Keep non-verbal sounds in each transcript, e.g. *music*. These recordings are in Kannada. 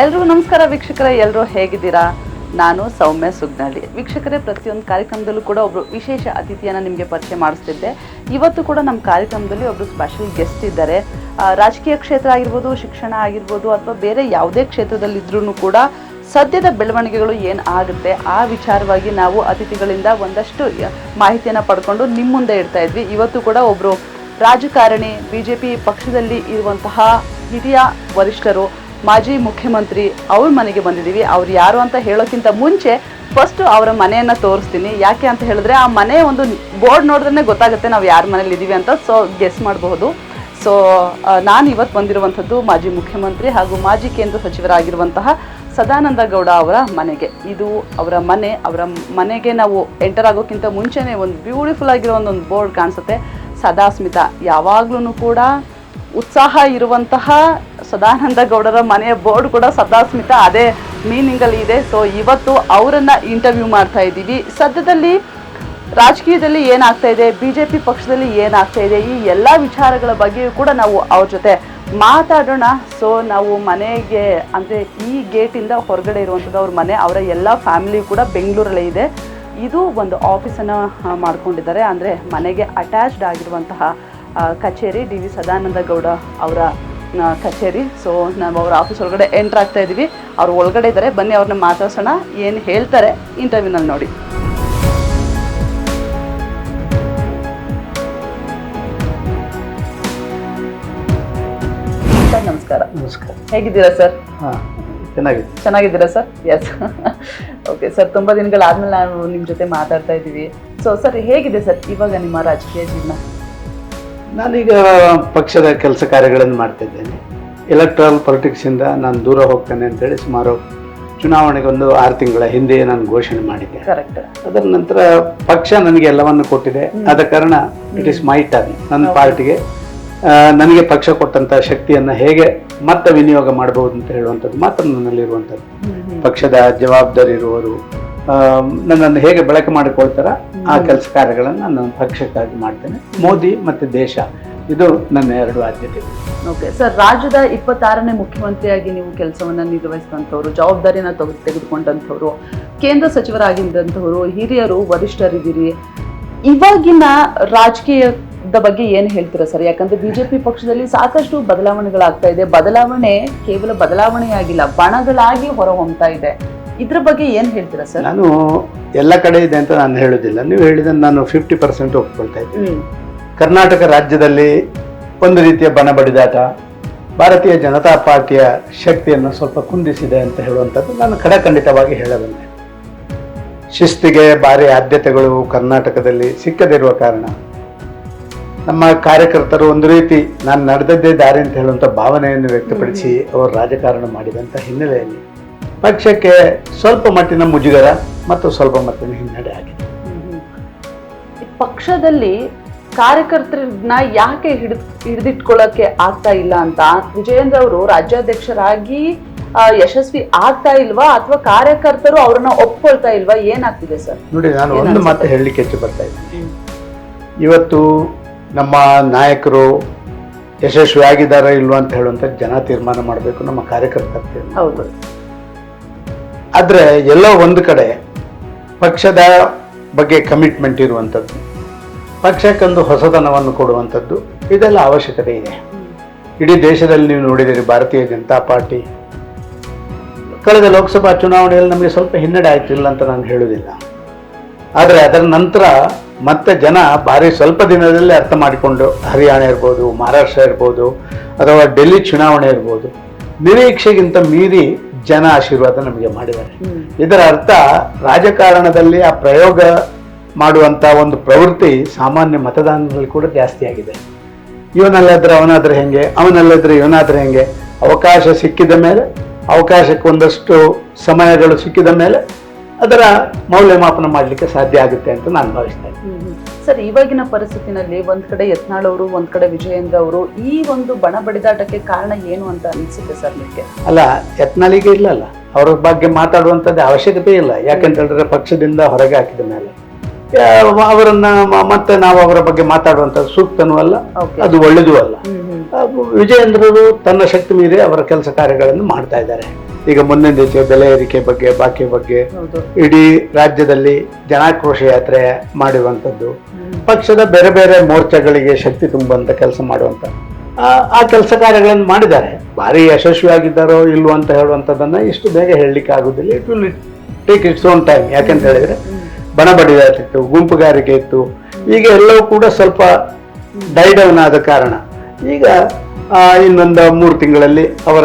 ಎಲ್ರಿಗೂ ನಮಸ್ಕಾರ ವೀಕ್ಷಕರೇ ಎಲ್ಲರೂ ಹೇಗಿದ್ದೀರಾ? ನಾನು ಸೌಮ್ಯ ಸುಗ್ನಳ್ಳಿ. ವೀಕ್ಷಕರೇ, ಪ್ರತಿಯೊಂದು ಕಾರ್ಯಕ್ರಮದಲ್ಲೂ ಕೂಡ ಒಬ್ಬರು ವಿಶೇಷ ಅತಿಥಿಯನ್ನು ನಿಮಗೆ ಪರಿಚಯ ಮಾಡಿಸ್ತಿದ್ದೆ. ಇವತ್ತು ಕೂಡ ನಮ್ಮ ಕಾರ್ಯಕ್ರಮದಲ್ಲಿ ಒಬ್ಬರು ಸ್ಪೆಷಲ್ ಗೆಸ್ಟ್ ಇದ್ದಾರೆ. ರಾಜಕೀಯ ಕ್ಷೇತ್ರ ಆಗಿರ್ಬೋದು, ಶಿಕ್ಷಣ ಆಗಿರ್ಬೋದು, ಅಥವಾ ಬೇರೆ ಯಾವುದೇ ಕ್ಷೇತ್ರದಲ್ಲಿದ್ರೂ ಕೂಡ ಸದ್ಯದ ಬೆಳವಣಿಗೆಗಳು ಏನು ಆಗುತ್ತೆ, ಆ ವಿಚಾರವಾಗಿ ನಾವು ಅತಿಥಿಗಳಿಂದ ಒಂದಷ್ಟು ಮಾಹಿತಿಯನ್ನು ಪಡ್ಕೊಂಡು ನಿಮ್ಮ ಮುಂದೆ ಇಡ್ತಾ ಇದ್ವಿ. ಇವತ್ತು ಕೂಡ ಒಬ್ಬರು ರಾಜಕಾರಣಿ ಬಿ ಜೆ ಪಿ ಪಕ್ಷದಲ್ಲಿ ಇರುವಂತಹ ಹಿರಿಯ ವರಿಷ್ಠರು ಮಾಜಿ ಮುಖ್ಯಮಂತ್ರಿ ಅವ್ರ ಮನೆಗೆ ಬಂದಿದ್ದೀವಿ. ಅವ್ರು ಯಾರು ಅಂತ ಹೇಳೋಕ್ಕಿಂತ ಮುಂಚೆ ಫಸ್ಟ್ ಅವರ ಮನೆಯನ್ನು ತೋರಿಸ್ತೀನಿ. ಯಾಕೆ ಅಂತ ಹೇಳಿದ್ರೆ ಆ ಮನೆ ಒಂದು ಬೋರ್ಡ್ ನೋಡಿದ್ರೆ ಗೊತ್ತಾಗುತ್ತೆ ನಾವು ಯಾರ ಮನೇಲಿ ಇದ್ದೀವಿ ಅಂತ. ಸೊ ಗೆಸ್ ಮಾಡಬಹುದು. ಸೊ ನಾನು ಇವತ್ತು ಬಂದಿರುವಂಥದ್ದು ಮಾಜಿ ಮುಖ್ಯಮಂತ್ರಿ ಹಾಗೂ ಮಾಜಿ ಕೇಂದ್ರ ಸಚಿವರಾಗಿರುವಂತಹ ಸದಾನಂದ ಗೌಡ ಅವರ ಮನೆಗೆ. ಇದು ಅವರ ಮನೆ. ಅವರ ಮನೆಗೆ ನಾವು ಎಂಟರ್ ಆಗೋಕ್ಕಿಂತ ಮುಂಚೆನೇ ಒಂದು ಬ್ಯೂಟಿಫುಲ್ ಆಗಿರೋ ಒಂದೊಂದು ಬೋರ್ಡ್ ಕಾಣಿಸುತ್ತೆ. ಸದಾಸ್ಮಿತ ಯಾವಾಗ್ಲೂ ಕೂಡ ಉತ್ಸಾಹ ಇರುವಂತಹ ಸದಾನಂದ ಗೌಡರ ಮನೆಯ ಬೋರ್ಡ್ ಕೂಡ ಸದಾಸ್ಮಿತ, ಅದೇ ಮೀನಿಂಗಲ್ಲಿ ಇದೆ. ಸೊ ಇವತ್ತು ಅವರನ್ನ ಇಂಟರ್ವ್ಯೂ ಮಾಡ್ತಾ ಇದ್ದೀವಿ. ಸದ್ಯದಲ್ಲಿ ರಾಜಕೀಯದಲ್ಲಿ ಏನಾಗ್ತಾ ಇದೆ? ಬಿ ಜೆ ಪಿ ಪಕ್ಷದಲ್ಲಿ ಏನಾಗ್ತಾ ಇದೆ? ಈ ಎಲ್ಲ ವಿಚಾರಗಳ ಬಗ್ಗೆಯೂ ಕೂಡ ನಾವು ಅವ್ರ ಜೊತೆ ಮಾತಾಡೋಣ. ಸೊ ನಾವು ಮನೆಗೆ, ಅಂದರೆ ಈ ಗೇಟಿಂದ ಹೊರಗಡೆ ಇರುವಂಥದ್ದು ಅವ್ರ ಮನೆ, ಅವರ ಎಲ್ಲ ಫ್ಯಾಮಿಲಿ ಕೂಡ ಬೆಂಗಳೂರಲ್ಲೇ ಇದೆ. ಇದು ಒಂದು ಆಫೀಸನ್ನು ಮಾಡ್ಕೊಂಡಿದ್ದಾರೆ. ಅಂದರೆ ಮನೆಗೆ ಅಟ್ಯಾಚ್ಡ್ ಆಗಿರುವಂತಹ ಕಚೇರಿ ಡಿ ವಿ ಸದಾನಂದ ಗೌಡ ಅವರ ಕಚೇರಿ. ಸೊ ನಾವು ಅವ್ರ ಆಫೀಸ್ ಒಳಗಡೆ ಎಂಟ್ರ್ ಆಗ್ತಾ ಇದ್ದೀವಿ ಅವ್ರು ಒಳಗಡೆ ಇದ್ದಾರೆ ಬನ್ನಿ ಅವ್ರನ್ನ ಮಾತಾಡ್ಸೋಣ. ಏನು ಹೇಳ್ತಾರೆ ಇಂಟರ್ವ್ಯೂನಲ್ಲಿ ನೋಡಿ. ಸರ್ ನಮಸ್ಕಾರ. ನಮಸ್ಕಾರ. ಹೇಗಿದ್ದೀರಾ ಸರ್? ಹಾಂ ಚೆನ್ನಾಗಿದೆ ಚೆನ್ನಾಗಿದ್ದೀರಾ ಸರ್? ಎಸ್ ಓಕೆ ಸರ್ ತುಂಬ ದಿನಗಳಾದ್ಮೇಲೆ ನಾವು ನಿಮ್ಮ ಜೊತೆ ಮಾತಾಡ್ತಾ ಇದ್ದೀವಿ ಸೊ ಸರ್ ಹೇಗಿದೆ ಸರ್ ಇವಾಗ ನಿಮ್ಮ ರಾಜಕೀಯ ಜೀವನ? ನಾನೀಗ ಪಕ್ಷದ ಕೆಲಸ ಕಾರ್ಯಗಳನ್ನು ಮಾಡ್ತಿದ್ದೇನೆ. ಎಲೆಕ್ಟ್ರಲ್ ಪೊಲಿಟಿಕ್ಸಿಂದ ನಾನು ದೂರ ಹೋಗ್ತೇನೆ ಅಂತೇಳಿ ಸುಮಾರು ಚುನಾವಣೆಗೆ ಒಂದು ಆರು ತಿಂಗಳ ಹಿಂದೆ ನಾನು ಘೋಷಣೆ ಮಾಡಿದ್ದೆ. ಕರೆಕ್ಟ್ ಅದರ ನಂತರ ಪಕ್ಷ ನನಗೆ ಎಲ್ಲವನ್ನು ಕೊಟ್ಟಿದೆ. ಆದ ಕಾರಣ ಇಟ್ ಇಸ್ ಮೈ ಟರ್ನ್ ನನ್ನ ಪಾರ್ಟಿಗೆ ನನಗೆ ಪಕ್ಷ ಕೊಟ್ಟಂತ ಶಕ್ತಿಯನ್ನು ಹೇಗೆ ಮತ್ತೆ ವಿನಿಯೋಗ ಮಾಡಬಹುದು ಅಂತ ಹೇಳುವಂಥದ್ದು ಮಾತ್ರ ನನ್ನಲ್ಲಿರುವಂಥದ್ದು. ಪಕ್ಷದ ಜವಾಬ್ದಾರಿ ಇರುವವರು ನನ್ನನ್ನು ಹೇಗೆ ಬಳಕೆ ಮಾಡಿಕೊಳ್ತಾರ ಆ ಕೆಲಸ ಕಾರ್ಯಗಳನ್ನು ನಾನು ಪಕ್ಷಕ್ಕಾಗಿ ಮಾಡ್ತೇನೆ. ಮೋದಿ ಮತ್ತು ದೇಶ ಇದು ನನ್ನ ಎರಡು ಆದ್ಯತೆ. ಓಕೆ ಸರ್ ರಾಜ್ಯದ ಇಪ್ಪತ್ತಾರನೇ ಮುಖ್ಯಮಂತ್ರಿಯಾಗಿ ನೀವು ಕೆಲಸವನ್ನು ನಿರ್ವಹಿಸಿದಂಥವ್ರು ಜವಾಬ್ದಾರಿನ ತೆಗೆ ತೆಗೆದುಕೊಂಡಂಥವ್ರು ಕೇಂದ್ರ ಸಚಿವರಾಗಿದ್ದಂಥವ್ರು ಹಿರಿಯರು ವರಿಷ್ಠರಿದ್ದೀರಿ ಇವಾಗಿನ ರಾಜಕೀಯದ ಬಗ್ಗೆ ಏನು ಹೇಳ್ತೀರಾ ಸರ್? ಯಾಕಂದ್ರೆ ಬಿಜೆಪಿ ಪಕ್ಷದಲ್ಲಿ ಸಾಕಷ್ಟು ಬದಲಾವಣೆಗಳಾಗ್ತಾ ಇದೆ. ಬದಲಾವಣೆ ಕೇವಲ ಬದಲಾವಣೆಯಾಗಿಲ್ಲ ಬಣಗಳಾಗಿ ಹೊರಹೊಮ್ತಾ ಇದೆ. ಇದ್ರ ಬಗ್ಗೆ ಏನು ಹೇಳ್ತೀರಾ ಸರ್? ನಾನು ಎಲ್ಲ ಕಡೆ ಇದೆ ಅಂತ ನಾನು ಹೇಳುದಿಲ್ಲ. ನೀವು ಹೇಳಿದ ನಾನು ಫಿಫ್ಟಿ ಪರ್ಸೆಂಟ್ ಒಪ್ಕೊಳ್ತಾ ಇದ್ದೀನಿ. ಕರ್ನಾಟಕ ರಾಜ್ಯದಲ್ಲಿ ಒಂದು ರೀತಿಯ ಬಣ ಬಡಿದಾಟ ಭಾರತೀಯ ಜನತಾ ಪಾರ್ಟಿಯ ಶಕ್ತಿಯನ್ನು ಸ್ವಲ್ಪ ಕುಂದಿಸಿದೆ ಅಂತ ಹೇಳುವಂಥದ್ದು ನಾನು ಖಡಖಂಡಿತವಾಗಿ ಹೇಳಬಲ್ಲೆ. ಶಿಸ್ತಿಗೆ ಭಾರಿ ಆದ್ಯತೆಗಳು ಕರ್ನಾಟಕದಲ್ಲಿ ಸಿಕ್ಕದಿರುವ ಕಾರಣ ನಮ್ಮ ಕಾರ್ಯಕರ್ತರು ಒಂದು ರೀತಿ ನಾನು ನಡೆದದ್ದೇ ದಾರಿ ಅಂತ ಹೇಳುವಂಥ ಭಾವನೆಯನ್ನು ವ್ಯಕ್ತಪಡಿಸಿ ಅವರು ರಾಜಕಾರಣ ಮಾಡಿದಂಥ ಹಿನ್ನೆಲೆಯಲ್ಲಿ ಪಕ್ಷಕ್ಕೆ ಸ್ವಲ್ಪ ಮಟ್ಟಿನ ಮುಜುಗರ ಮತ್ತು ಸ್ವಲ್ಪ ಮಟ್ಟಿನ ಹಿನ್ನಡೆ ಆಗಿದೆ. ಪಕ್ಷದಲ್ಲಿ ಕಾರ್ಯಕರ್ತರನ್ನ ಯಾಕೆ ಹಿಡಿದ್ ಹಿಡಿದಿಟ್ಕೊಳ್ಳೋಕ್ಕೆ ಆಗ್ತಾ ಇಲ್ಲ ಅಂತ ವಿಜಯೇಂದ್ರ ಅವರು ರಾಜ್ಯಾಧ್ಯಕ್ಷರಾಗಿ ಯಶಸ್ವಿ ಆಗ್ತಾ ಇಲ್ವಾ ಅಥವಾ ಕಾರ್ಯಕರ್ತರು ಅವ್ರನ್ನ ಒಪ್ಕೊಳ್ತಾ ಇಲ್ವಾ? ಏನಾಗ್ತಿದೆ ಸರ್? ನೋಡಿ ನಾನು ಒಂದು ಮಾತು ಹೇಳಲಿಕ್ಕೆ ಹೆಚ್ಚು ಬರ್ತಾ ಇದ್ದೀನಿ. ಇವತ್ತು ನಮ್ಮ ನಾಯಕರು ಯಶಸ್ವಿ ಆಗಿದ್ದಾರೆ ಇಲ್ವಾ ಅಂತ ಹೇಳುವಂಥ ಜನ ತೀರ್ಮಾನ ಮಾಡಬೇಕು ನಮ್ಮ ಕಾರ್ಯಕರ್ತರ ಹೌದು. ಆದ್ರೆ ಎಲ್ಲೋ ಒಂದು ಕಡೆ ಪಕ್ಷದ ಬಗ್ಗೆ ಕಮಿಟ್ಮೆಂಟ್ ಇರುವಂಥದ್ದು, ಪಕ್ಷಕ್ಕೊಂದು ಹೊಸತನವನ್ನು ಕೊಡುವಂಥದ್ದು, ಇದೆಲ್ಲ ಅವಶ್ಯಕತೆ ಇದೆ. ಇಡೀ ದೇಶದಲ್ಲಿ ನೀವು ನೋಡಿದಿರಿ, ಭಾರತೀಯ ಜನತಾ ಪಾರ್ಟಿ. ಕಳೆದ ಲೋಕಸಭಾ ಚುನಾವಣೆಯಲ್ಲಿ ನಮಗೆ ಸ್ವಲ್ಪ ಹಿನ್ನಡೆ ಆಯ್ತಿಲ್ಲ ಅಂತ ನಾನು ಹೇಳುವುದಿಲ್ಲ. ಆದರೆ ಅದರ ನಂತರ ಮತ್ತೆ ಜನ ಭಾರಿ ಸ್ವಲ್ಪ ದಿನದಲ್ಲೇ ಅರ್ಥ ಮಾಡಿಕೊಂಡು ಹರಿಯಾಣ ಇರ್ಬೋದು, ಮಹಾರಾಷ್ಟ್ರ ಇರ್ಬೋದು, ಅಥವಾ ಡೆಲ್ಲಿ ಚುನಾವಣೆ ಇರ್ಬೋದು, ನಿರೀಕ್ಷೆಗಿಂತ ಮೀರಿ ಜನ ಆಶೀರ್ವಾದ ನಮಗೆ ಮಾಡಿದ್ದಾರೆ. ಇದರ ಅರ್ಥ ರಾಜಕಾರಣದಲ್ಲಿ ಆ ಪ್ರಯೋಗ ಮಾಡುವಂತ ಒಂದು ಪ್ರವೃತ್ತಿ ಸಾಮಾನ್ಯ ಮತದಾನದಲ್ಲಿ ಕೂಡ ಜಾಸ್ತಿ ಆಗಿದೆ. ಇವನಲ್ಲಾದ್ರೆ ಅವನಾದ್ರೆ ಹೆಂಗೆ ಅವನಲ್ಲಾದ್ರೆ ಇವನಾದ್ರೆ ಹೆಂಗೆ ಅವಕಾಶ ಸಿಕ್ಕಿದ ಮೇಲೆ ಅವಕಾಶಕ್ಕೆ ಒಂದಷ್ಟು ಸಮಯಗಳು ಸಿಕ್ಕಿದ ಮೇಲೆ ಅದರ ಮೌಲ್ಯಮಾಪನ ಮಾಡಲಿಕ್ಕೆ ಸಾಧ್ಯ ಆಗುತ್ತೆ ಅಂತ ನಾನು ಭಾವಿಸ್ತಾ ಇದ್ದೀನಿ. ಹ್ಮ್, ಹ್ಮ್. ಸರ್ ಇವಾಗಿನ ಪರಿಸ್ಥಿತಿನಲ್ಲಿ ಒಂದ್ ಕಡೆ ಯತ್ನಾಳ್ ಅವರು ಒಂದ್ ಕಡೆ ವಿಜಯೇಂದ್ರ ಅವರು ಈ ಒಂದು ಬಣ ಬಡಿದಾಟಕ್ಕೆ ಕಾರಣ ಏನು ಅಂತ ಅನಿಸುತ್ತೆ ಸರ್ ನಿಮಗೆ? ಅಲ್ಲ ಯತ್ನಾಳಿಗೆ ಇಲ್ಲಲ್ಲ. ಅವರ ಬಗ್ಗೆ ಮಾತಾಡುವಂಥದ್ದು ಅವಶ್ಯಕತೆ ಇಲ್ಲ. ಯಾಕಂತ ಹೇಳಿದ್ರೆ ಪಕ್ಷದಿಂದ ಹೊರಗೆ ಹಾಕಿದ ಮೇಲೆ. ಅವರನ್ನ ಮತ್ತೆ ನಾವು ಅವರ ಬಗ್ಗೆ ಮಾತಾಡುವಂಥದ್ದು ಸೂಕ್ತನೂ ಅಲ್ಲ ಅದು ಒಳ್ಳೆಯದೂ ಅಲ್ಲ. ವಿಜಯೇಂದ್ರರು ತನ್ನ ಶಕ್ತಿ ಮೀರಿ ಅವರ ಕೆಲಸ ಕಾರ್ಯಗಳನ್ನು ಮಾಡ್ತಾ ಇದ್ದಾರೆ. ಈಗ ಮುಂದಿನ ದಿವಸ ಬೆಲೆ ಏರಿಕೆ ಬಗ್ಗೆ ಬಾಕಿ ಬಗ್ಗೆ ಇಡೀ ರಾಜ್ಯದಲ್ಲಿ ಜನಾಕ್ರೋಶ ಯಾತ್ರೆ ಮಾಡುವಂಥದ್ದು ಪಕ್ಷದ ಬೇರೆ ಬೇರೆ ಮೋರ್ಚಾಗಳಿಗೆ ಶಕ್ತಿ ತುಂಬುವಂತ ಕೆಲಸ ಮಾಡುವಂತ. ಆ- ಕೆಲಸ ಕಾರ್ಯಗಳನ್ನು ಮಾಡಿದ್ದಾರೆ. ಭಾರಿ ಯಶಸ್ವಿಯಾಗಿದ್ದಾರೋ ಇಲ್ವೋ ಅಂತ ಹೇಳುವಂಥದ್ದನ್ನು ಇಷ್ಟು ಬೇಗ ಹೇಳಲಿಕ್ಕೆ ಆಗುದಿಲ್ಲ. It will take its own time ಯಾಕೆಂತ ಹೇಳಿದ್ರೆ ಬಣ ಬಡಿದಾಟಿತ್ತು ಗುಂಪುಗಾರಿಕೆ ಇತ್ತು. ಈಗ ಎಲ್ಲವೂ ಕೂಡ ಸ್ವಲ್ಪ ಡೈಡೌನ್ ಆದ ಕಾರಣ. ಈಗ ಇನ್ನೊಂದು ಮೂರು ತಿಂಗಳಲ್ಲಿ ಅವರ